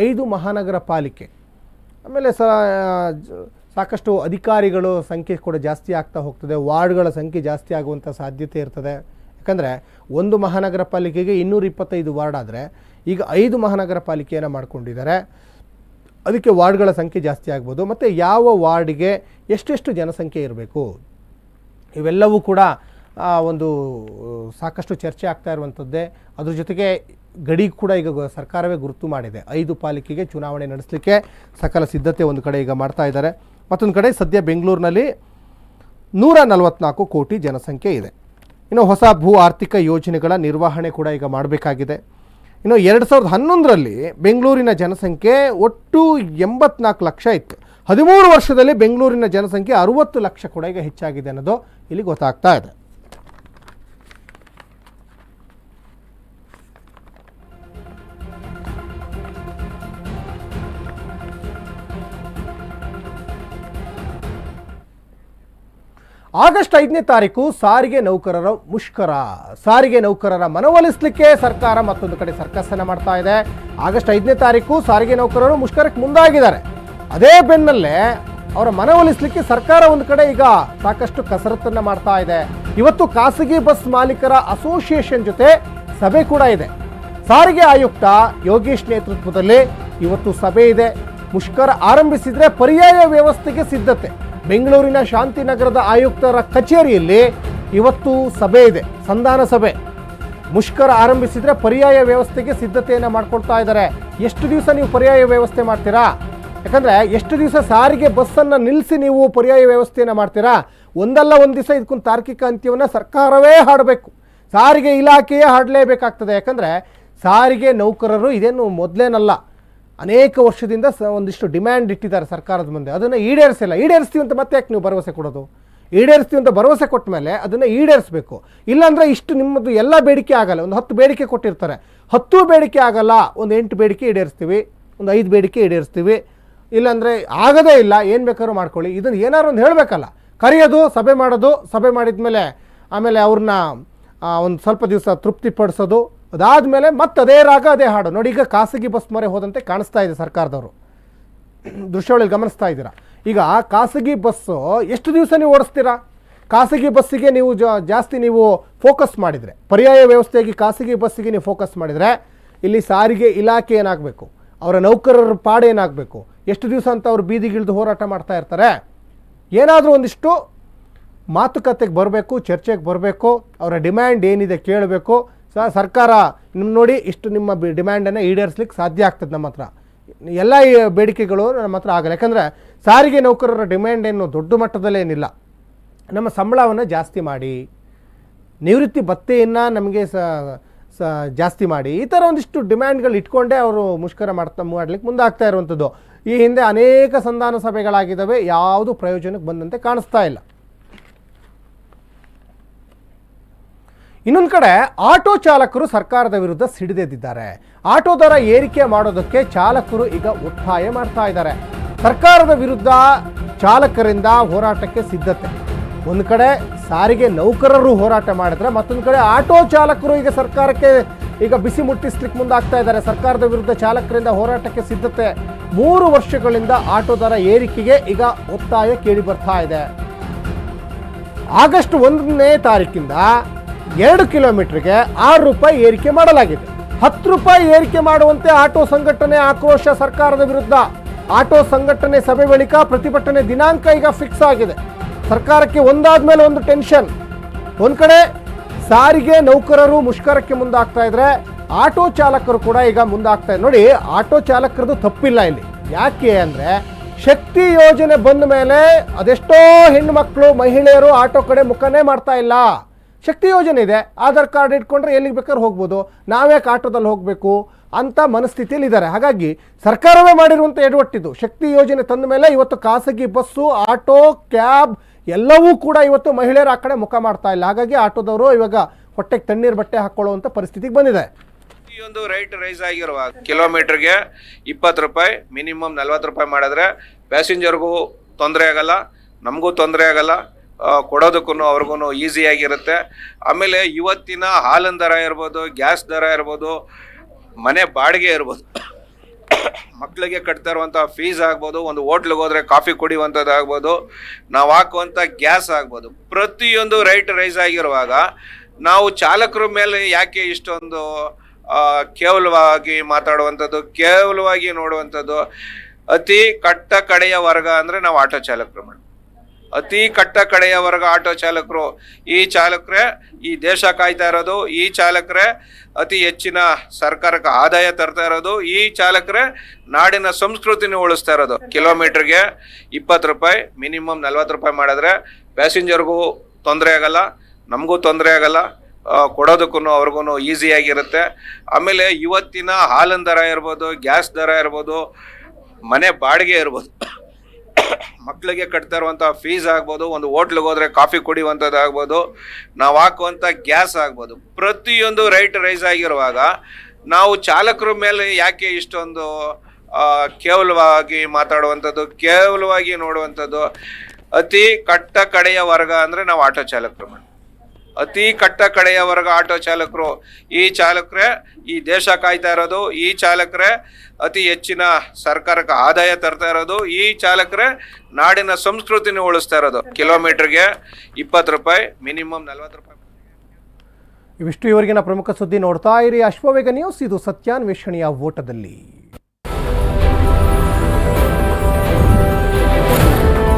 A: ಐದು ಮಹಾನಗರ ಪಾಲಿಕೆ. ಆಮೇಲೆ ಸ ಸಾಕಷ್ಟು ಅಧಿಕಾರಿಗಳು ಸಂಖ್ಯೆ ಕೂಡ ಜಾಸ್ತಿ ಆಗ್ತಾ ಹೋಗ್ತದೆ. ವಾರ್ಡ್ಗಳ ಸಂಖ್ಯೆ ಜಾಸ್ತಿ ಆಗುವಂಥ ಸಾಧ್ಯತೆ ಇರ್ತದೆ. ಯಾಕಂದರೆ ಒಂದು ಮಹಾನಗರ ಪಾಲಿಕೆಗೆ ಇನ್ನೂರ ಇಪ್ಪತ್ತೈದು ವಾರ್ಡ್ ಆದರೆ ಈಗ ಐದು ಮಹಾನಗರ ಪಾಲಿಕೆಯನ್ನು ಮಾಡ್ಕೊಂಡಿದ್ದಾರೆ. ಅದಕ್ಕೆ ವಾರ್ಡ್ಗಳ ಸಂಖ್ಯೆ ಜಾಸ್ತಿ ಆಗ್ಬೋದು. ಮತ್ತು ಯಾವ ವಾರ್ಡಿಗೆ ಎಷ್ಟೆಷ್ಟು ಜನಸಂಖ್ಯೆ ಇರಬೇಕು? ಇವೆಲ್ಲವೂ ಕೂಡ ಒಂದು, ಸಾಕಷ್ಟು ಚರ್ಚೆ ಆಗ್ತಾ ಇರುವಂಥದ್ದೇ ಅದ್ರ ಜೊತೆಗೆ ಗಡಿ ಕೂಡ ಈಗ ಸರ್ಕಾರವೇ ಗುರುತು ಮಾಡಿದೆ. ಐದು ಪಾಲಿಕೆಗೆ ಚುನಾವಣೆ ನಡೆಸಲಿಕ್ಕೆ ಸಕಲ ಸಿದ್ಧತೆ ಒಂದು ಕಡೆ ಈಗ ಮಾಡ್ತಾ ಇದ್ದಾರೆ. ಮತ್ತೊಂದು ಕಡೆ ಸದ್ಯ ಬೆಂಗಳೂರಿನಲ್ಲಿ ನೂರ ನಲವತ್ನಾಲ್ಕು ಕೋಟಿ ಜನಸಂಖ್ಯೆ ಇದೆ. ಇನ್ನು ಹೊಸ ಭೂ ಆರ್ಥಿಕ ಯೋಜನೆಗಳ ನಿರ್ವಹಣೆ ಕೂಡ ಈಗ ಮಾಡಬೇಕಾಗಿದೆ. ಇನ್ನು ಎರಡು ಸಾವಿರದ ಹನ್ನೊಂದರಲ್ಲಿ ಬೆಂಗಳೂರಿನ ಜನಸಂಖ್ಯೆ ಒಟ್ಟು ಎಂಬತ್ನಾಲ್ಕು ಲಕ್ಷ ಇತ್ತು. ಹದಿಮೂರು ವರ್ಷದಲ್ಲಿ ಬೆಂಗಳೂರಿನ ಜನಸಂಖ್ಯೆ ಅರುವತ್ತು ಲಕ್ಷ ಕೂಡ ಈಗ ಹೆಚ್ಚಾಗಿದೆ ಅನ್ನೋದು ಇಲ್ಲಿ ಗೊತ್ತಾಗ್ತಾ ಇದೆ. ಆಗಸ್ಟ್ ಐದನೇ ತಾರೀಕು ಸಾರಿಗೆ ನೌಕರರ ಮುಷ್ಕರ. ಸಾರಿಗೆ ನೌಕರರ ಮನವೊಲಿಸಲಿಕ್ಕೆ ಸರ್ಕಾರ ಮತ್ತೊಂದು ಕಡೆ ಸರ್ಕಸ್ಸನ್ನು ಮಾಡ್ತಾ ಇದೆ. ಆಗಸ್ಟ್ ಐದನೇ ತಾರೀಕು ಸಾರಿಗೆ ನೌಕರರು ಮುಷ್ಕರಕ್ಕೆ ಮುಂದಾಗಿದ್ದಾರೆ. ಅದೇ ಬೆನ್ನಲ್ಲೇ ಅವರ ಮನವೊಲಿಸಲಿಕ್ಕೆ ಸರ್ಕಾರ ಒಂದು ಕಡೆ ಈಗ ಸಾಕಷ್ಟು ಕಸರತ್ತನ್ನು ಮಾಡ್ತಾ ಇದೆ. ಇವತ್ತು ಖಾಸಗಿ ಬಸ್ ಮಾಲೀಕರ ಅಸೋಸಿಯೇಷನ್ ಜೊತೆ ಸಭೆ ಕೂಡ ಇದೆ. ಸಾರಿಗೆ ಆಯುಕ್ತ ಯೋಗೇಶ್ ನೇತೃತ್ವದಲ್ಲಿ ಇವತ್ತು ಸಭೆ ಇದೆ. ಮುಷ್ಕರ ಆರಂಭಿಸಿದ್ರೆ ಪರ್ಯಾಯ ವ್ಯವಸ್ಥೆಗೆ ಸಿದ್ಧತೆ. ಬೆಂಗಳೂರಿನ ಶಾಂತಿನಗರದ ಆಯುಕ್ತರ ಕಚೇರಿಯಲ್ಲಿ ಇವತ್ತು ಸಭೆ ಇದೆ, ಸಂಧಾನ ಸಭೆ. ಮುಷ್ಕರ ಆರಂಭಿಸಿದರೆ ಪರ್ಯಾಯ ವ್ಯವಸ್ಥೆಗೆ ಸಿದ್ಧತೆಯನ್ನು ಮಾಡ್ಕೊಳ್ತಾ ಇದ್ದಾರೆ. ಎಷ್ಟು ದಿವಸ ನೀವು ಪರ್ಯಾಯ ವ್ಯವಸ್ಥೆ ಮಾಡ್ತೀರಾ? ಯಾಕಂದರೆ ಎಷ್ಟು ದಿವಸ ಸಾರಿಗೆ ಬಸ್ಸನ್ನು ನಿಲ್ಲಿಸಿ ನೀವು ಪರ್ಯಾಯ ವ್ಯವಸ್ಥೆಯನ್ನು ಮಾಡ್ತೀರಾ? ಒಂದಲ್ಲ ಒಂದು ದಿವಸ ಇದಕ್ಕೊಂದು ತಾರ್ಕಿಕ ಅಂತ್ಯವನ್ನು ಸರ್ಕಾರವೇ ಹಾಡಬೇಕು. ಸಾರಿಗೆ ಇಲಾಖೆಯೇ ಹಾಡಲೇಬೇಕಾಗ್ತದೆ. ಯಾಕಂದರೆ ಸಾರಿಗೆ ನೌಕರರು ಇದೇನು ಮೊದಲೇನಲ್ಲ. ಅನೇಕ ವರ್ಷದಿಂದ ಒಂದಿಷ್ಟು ಡಿಮ್ಯಾಂಡ್ ಇಟ್ಟಿದ್ದಾರೆ ಸರ್ಕಾರದ ಮುಂದೆ. ಅದನ್ನು ಈಡೇರಿಸಿಲ್ಲ. ಈಡೇರಿಸ್ತೀವಿ ಅಂತ ಮತ್ತೆ ಯಾಕೆ ನೀವು ಭರವಸೆ ಕೊಡೋದು? ಈಡೇರಿಸ್ತೀವಿ ಅಂತ ಭರವಸೆ ಕೊಟ್ಟ ಮೇಲೆ ಅದನ್ನು ಈಡೇರಿಸಬೇಕು. ಇಲ್ಲಾಂದರೆ ಇಷ್ಟು ನಿಮ್ಮದು ಎಲ್ಲ ಬೇಡಿಕೆ ಆಗಲ್ಲ. ಒಂದು ಹತ್ತು ಬೇಡಿಕೆ ಕೊಟ್ಟಿರ್ತಾರೆ. ಹತ್ತು ಬೇಡಿಕೆ ಆಗಲ್ಲ. ಒಂದು ಎಂಟು ಬೇಡಿಕೆ ಈಡೇರಿಸ್ತೀವಿ. ಒಂದು ಐದು ಬೇಡಿಕೆ ಈಡೇರಿಸ್ತೀವಿ. ಇಲ್ಲಾಂದರೆ ಆಗದೇ ಇಲ್ಲ. ಏನು ಬೇಕಾದ್ರೂ ಮಾಡ್ಕೊಳ್ಳಿ. ಇದನ್ನು ಏನಾದ್ರು ಒಂದು ಹೇಳಬೇಕಲ್ಲ. ಕರೆಯೋದು, ಸಭೆ ಮಾಡೋದು, ಸಭೆ ಮಾಡಿದ ಮೇಲೆ ಆಮೇಲೆ ಅವ್ರನ್ನ ಒಂದು ಸ್ವಲ್ಪ ದಿವಸ ತೃಪ್ತಿಪಡಿಸೋದು. ಅದಾದಮೇಲೆ ಮತ್ತೆ ಅದೇ ರಾಗ, ಅದೇ ಹಾಡು. ನೋಡಿ, ಈಗ ಖಾಸಗಿ ಬಸ್ ಮೊರೆ ಹೋದಂತೆ ಕಾಣಿಸ್ತಾ ಇದೆ ಸರ್ಕಾರದವರು. ದೃಶ್ಯಗಳಲ್ಲಿ ಗಮನಿಸ್ತಾ ಇದ್ದೀರಾ? ಈಗ ಖಾಸಗಿ ಬಸ್ಸು ಎಷ್ಟು ದಿವಸ ನೀವು ಓಡಿಸ್ತೀರಾ? ಖಾಸಗಿ ಬಸ್ಸಿಗೆ ನೀವು ಜಾಸ್ತಿ ನೀವು ಫೋಕಸ್ ಮಾಡಿದರೆ, ಪರ್ಯಾಯ ವ್ಯವಸ್ಥೆಯಾಗಿ ಖಾಸಗಿ ಬಸ್ಸಿಗೆ ನೀವು ಫೋಕಸ್ ಮಾಡಿದರೆ, ಇಲ್ಲಿ ಸಾರಿಗೆ ಇಲಾಖೆ ಏನಾಗಬೇಕು? ಅವರ ನೌಕರರ ಪಾಡು ಏನಾಗಬೇಕು? ಎಷ್ಟು ದಿವಸ ಅಂತ ಅವರು ಬೀದಿಗಿಳಿದು ಹೋರಾಟ ಮಾಡ್ತಾ ಇರ್ತಾರೆ? ಏನಾದರೂ ಒಂದಿಷ್ಟು ಮಾತುಕತೆಗೆ ಬರಬೇಕು, ಚರ್ಚೆಗೆ ಬರಬೇಕು, ಅವರ ಡಿಮ್ಯಾಂಡ್ ಏನಿದೆ ಕೇಳಬೇಕು ಸರ್ಕಾರ ನಿಮ್ಮ ನೋಡಿ ಇಷ್ಟು ನಿಮ್ಮ ಡಿಮ್ಯಾಂಡನ್ನು ಈಡೇರಿಸ್ಲಿಕ್ಕೆ ಸಾಧ್ಯ ಆಗ್ತದೆ ನಮ್ಮ ಹತ್ರ. ಎಲ್ಲ ಬೇಡಿಕೆಗಳು ನಮ್ಮ ಹತ್ರ ಆಗಲ್ಲ. ಯಾಕಂದರೆ ಸಾರಿಗೆ ನೌಕರರ ಡಿಮ್ಯಾಂಡ್ ಏನು ದೊಡ್ಡ ಮಟ್ಟದಲ್ಲೇನಿಲ್ಲ ನಮ್ಮ ಸಂಬಳವನ್ನು ಜಾಸ್ತಿ ಮಾಡಿ, ನಿವೃತ್ತಿ ಭತ್ತೆಯನ್ನು ನಮಗೆ ಸ ಸ ಜಾಸ್ತಿ ಮಾಡಿ, ಈ ಥರ ಒಂದಿಷ್ಟು ಡಿಮ್ಯಾಂಡ್ಗಳು ಇಟ್ಕೊಂಡೇ ಅವರು ಮುಷ್ಕರ ಮಾಡ್ತಾ, ಮಾಡ್ಲಿಕ್ಕೆ ಮುಂದಾಗ್ತಾ ಇರುವಂಥದ್ದು ಈ ಹಿಂದೆ ಅನೇಕ ಸಂಧಾನ ಸಭೆಗಳಾಗಿದ್ದಾವೆ, ಯಾವುದು ಪ್ರಯೋಜನಕ್ಕೆ ಬಂದಂತೆ ಕಾಣಿಸ್ತಾ ಇಲ್ಲ. ಇನ್ನೊಂದು ಕಡೆ ಆಟೋ ಚಾಲಕರು ಸರ್ಕಾರದ ವಿರುದ್ಧ ಸಿಡಿದೆದ್ದಿದ್ದಾರೆ. ಆಟೋ ದರ ಏರಿಕೆ ಮಾಡೋದಕ್ಕೆ ಚಾಲಕರು ಈಗ ಒತ್ತಾಯ ಮಾಡ್ತಾ ಇದ್ದಾರೆ. ಸರ್ಕಾರದ ವಿರುದ್ಧ ಚಾಲಕರಿಂದ ಹೋರಾಟಕ್ಕೆ ಸಿದ್ಧತೆ. ಒಂದು ಕಡೆ ಸಾರಿಗೆ ನೌಕರರು ಹೋರಾಟ ಮಾಡಿದ್ರೆ, ಮತ್ತೊಂದು ಕಡೆ ಆಟೋ ಚಾಲಕರು ಈಗ ಸರ್ಕಾರಕ್ಕೆ ಈಗ ಬಿಸಿ ಮುಟ್ಟಿಸ್ಲಿಕ್ಕೆ ಮುಂದಾಗ್ತಾ ಇದ್ದಾರೆ. ಸರ್ಕಾರದ ವಿರುದ್ಧ ಚಾಲಕರಿಂದ ಹೋರಾಟಕ್ಕೆ ಸಿದ್ಧತೆ. ಮೂರು ವರ್ಷಗಳಿಂದ ಆಟೋ ದರ ಏರಿಕೆಗೆ ಈಗ ಒತ್ತಾಯ ಕೇಳಿ ಬರ್ತಾ ಇದೆ. ಆಗಸ್ಟ್ ಒಂದನೇ ತಾರೀಕಿಂದ ಎರಡು ಕಿಲೋಮೀಟರ್ಗೆ ಆರು ರೂಪಾಯಿ ಏರಿಕೆ ಮಾಡಲಾಗಿದೆ. ಹತ್ತು ರೂಪಾಯಿ ಏರಿಕೆ ಮಾಡುವಂತೆ ಆಟೋ ಸಂಘಟನೆ ಆಕ್ರೋಶ ಸರ್ಕಾರದ ವಿರುದ್ಧ. ಆಟೋ ಸಂಘಟನೆ ಸಭೆ ಬಳಿಕ ಪ್ರತಿಭಟನೆ ದಿನಾಂಕ ಈಗ ಫಿಕ್ಸ್ ಆಗಿದೆ. ಸರ್ಕಾರಕ್ಕೆ ಒಂದಾದ ಮೇಲೆ ಒಂದು ಟೆನ್ಷನ್. ಒಂದು ಕಡೆ ಸಾರಿಗೆ ನೌಕರರು ಮುಷ್ಕರಕ್ಕೆ ಮುಂದಾಗ್ತಾ ಇದ್ರೆ ಆಟೋ ಚಾಲಕರು ಕೂಡ ಈಗ ಮುಂದಾಗ್ತಾ ಇದೆ ನೋಡಿ, ಆಟೋ ಚಾಲಕರದು ತಪ್ಪಿಲ್ಲ ಇಲ್ಲಿ. ಯಾಕೆ ಅಂದ್ರೆ ಶಕ್ತಿ ಯೋಜನೆ ಬಂದ ಮೇಲೆ ಅದೆಷ್ಟೋ ಹೆಣ್ಣು ಮಕ್ಕಳು ಮಹಿಳೆಯರು ಆಟೋ ಕಡೆ ಮುಖನೇ ಮಾಡ್ತಾ ಇಲ್ಲ. ಶಕ್ತಿ ಯೋಜನೆ ಇದೆ, ಆಧಾರ್ ಕಾರ್ಡ್ ಇಟ್ಕೊಂಡ್ರೆ ಎಲ್ಲಿಗೆ ಬೇಕಾದ್ರೂ ಹೋಗ್ಬೋದು ನಾವ್ಯಾಕೆ ಆಟೋದಲ್ಲಿ ಹೋಗಬೇಕು ಅಂತ ಮನಸ್ಥಿತಿಯಲ್ಲಿ ಇದ್ದಾರೆ. ಹಾಗಾಗಿ ಸರ್ಕಾರವೇ ಮಾಡಿರುವಂಥ ಎಡವಟ್ಟಿದ್ದು ಶಕ್ತಿ ಯೋಜನೆ ತಂದ ಮೇಲೆ ಇವತ್ತು ಖಾಸಗಿ ಬಸ್ಸು, ಆಟೋ, ಕ್ಯಾಬ್ ಎಲ್ಲವೂ ಕೂಡ ಇವತ್ತು ಮಹಿಳೆಯರು ಆ ಕಡೆ ಮುಖ ಮಾಡ್ತಾ ಇಲ್ಲ. ಹಾಗಾಗಿ ಆಟೋದವರು ಇವಾಗ ಹೊಟ್ಟೆಗೆ ತಣ್ಣೀರು ಬಟ್ಟೆ ಹಾಕೊಳ್ಳುವಂಥ ಪರಿಸ್ಥಿತಿಗೆ ಬಂದಿದೆ.
D: ಪ್ರತಿಯೊಂದು ರೈಟ್ ರೈಸ್ ಆಗಿರುವ ಕಿಲೋಮೀಟರ್ಗೆ ಇಪ್ಪತ್ತು ರೂಪಾಯಿ ಮಿನಿಮಮ್ ನಲ್ವತ್ತು ರೂಪಾಯಿ ಮಾಡಿದ್ರೆ ಪ್ಯಾಸೆಂಜರ್ಗೂ ತೊಂದರೆ ಆಗಲ್ಲ, ನಮಗೂ ತೊಂದರೆ ಆಗಲ್ಲ ಕೊಡೋದಕ್ಕೂ ಅವ್ರಿಗೂ ಈಸಿಯಾಗಿರುತ್ತೆ ಆಮೇಲೆ ಇವತ್ತಿನ ಹಾಲಿನ ದರ ಇರ್ಬೋದು, ಗ್ಯಾಸ್ ದರ ಇರ್ಬೋದು, ಮನೆ ಬಾಡಿಗೆ ಇರ್ಬೋದು ಮಕ್ಕಳಿಗೆ ಕಟ್ತಾ ಇರುವಂಥ ಫೀಸ್ ಆಗ್ಬೋದು, ಒಂದು ಹೋಟ್ಲಿಗೆ ಹೋದರೆ ಕಾಫಿ ಕುಡಿಯುವಂಥದ್ದು ಆಗ್ಬೋದು ನಾವು ಹಾಕುವಂಥ ಗ್ಯಾಸ್ ಆಗ್ಬೋದು. ಪ್ರತಿಯೊಂದು ರೈಟ್ ರೈಸ್ ಆಗಿರುವಾಗ ನಾವು ಚಾಲಕರ ಮೇಲೆ ಯಾಕೆ ಇಷ್ಟೊಂದು ಕೇವಲವಾಗಿ ಮಾತಾಡುವಂಥದ್ದು, ಕೇವಲವಾಗಿ ನೋಡುವಂಥದ್ದು, ಅತಿ ಕಟ್ಟ ಕಡೆಯ ವರ್ಗ ಅಂದರೆ ನಾವು ಆಟೋ ಚಾಲಕರು ಮೇಡಮ್. ಅತಿ ಕಟ್ಟ ಕಡೆಯ ವರ್ಗ ಆಟೋ ಚಾಲಕರು, ಈ ಚಾಲಕರೇ ಈ ದೇಶ ಕಾಯ್ತಾ ಇರೋದು, ಈ ಚಾಲಕರೇ ಅತಿ ಹೆಚ್ಚಿನ ಸರ್ಕಾರಕ್ಕೆ ಆದಾಯ ತರ್ತಾ ಇರೋದು, ಈ ಚಾಲಕರೇ ನಾಡಿನ ಸಂಸ್ಕೃತಿನ ಉಳಿಸ್ತಾ ಇರೋದು. ಕಿಲೋಮೀಟರ್ಗೆ ಇಪ್ಪತ್ತು ರೂಪಾಯಿ, ಮಿನಿಮಮ್ ನಲ್ವತ್ತು ರೂಪಾಯಿ ಮಾಡಿದ್ರೆ ಪ್ಯಾಸೆಂಜರ್ಗೂ ತೊಂದರೆ ಆಗಲ್ಲ, ನಮಗೂ ತೊಂದರೆ ಆಗಲ್ಲ ಕೊಡೋದಕ್ಕೂ ಅವ್ರಿಗೂ ಈಸಿಯಾಗಿರುತ್ತೆ ಆಮೇಲೆ ಇವತ್ತಿನ ಹಾಲಿನ ದರ ಇರ್ಬೋದು, ಗ್ಯಾಸ್ ದರ ಇರ್ಬೋದು, ಮನೆ ಬಾಡಿಗೆ ಇರ್ಬೋದು. ಮಕ್ಕಳಿಗೆ ಕಟ್ತಾ ಇರುವಂಥ ಫೀಸ್ ಆಗ್ಬೋದು, ಒಂದು ಹೋಟ್ಲಿಗೆ ಹೋದ್ರೆ ಕಾಫಿ ಕುಡಿಯುವಂಥದ್ದು ಆಗ್ಬೋದು, ನಾವು ಹಾಕುವಂಥ ಗ್ಯಾಸ್ ಆಗ್ಬೋದು. ಪ್ರತಿಯೊಂದು ರೈಟ್ ರೈಸ್ ಆಗಿರುವಾಗ ನಾವು ಚಾಲಕರ ಮೇಲೆ ಯಾಕೆ ಇಷ್ಟೊಂದು ಕೇವಲವಾಗಿ ಮಾತಾಡುವಂಥದ್ದು, ಕೇವಲವಾಗಿ ನೋಡುವಂಥದ್ದು? ಅತಿ ಕಟ್ಟ ಕಡೆಯ ವರ್ಗ ಅಂದರೆ ನಾವು ಆಟೋ ಚಾಲಕರು ಅತಿ ಕಟ್ಟ ವರ್ಗ ಆಟೋ ಚಾಲಕರು, ಈ ಚಾಲಕರೇ, ಈ ದೇಶ ಕಾಯ್ತಾ ಇರೋದು, ಈ ಚಾಲಕರೇ, ಅತಿ ಹೆಚ್ಚಿನ ಸರ್ಕಾರಕ್ಕೆ ಆದಾಯ ತರ್ತಾ ಇರೋದು, ಈ ಚಾಲಕರೇ, ನಾಡಿನ ಸಂಸ್ಕೃತಿನ ಉಳಿಸ್ತಾ ಇರೋದು. ಕಿಲೋಮೀಟರ್ಗೆ ಇಪ್ಪತ್ತು ರೂಪಾಯಿ, ಮಿನಿಮಮ್ ನಲ್ವತ್ತು ರೂಪಾಯಿ
A: ಇವಿಷ್ಟು ಇವರಿಗಿನ ಪ್ರಮುಖ ಸುದ್ದಿ ನೋಡ್ತಾ ಇರಿ. ಅಶ್ವವೇಗ ನ್ಯೂಸ್, ಇದು ಸತ್ಯಾನ್ವೇಷಣೆಯ ಓಟದಲ್ಲಿ.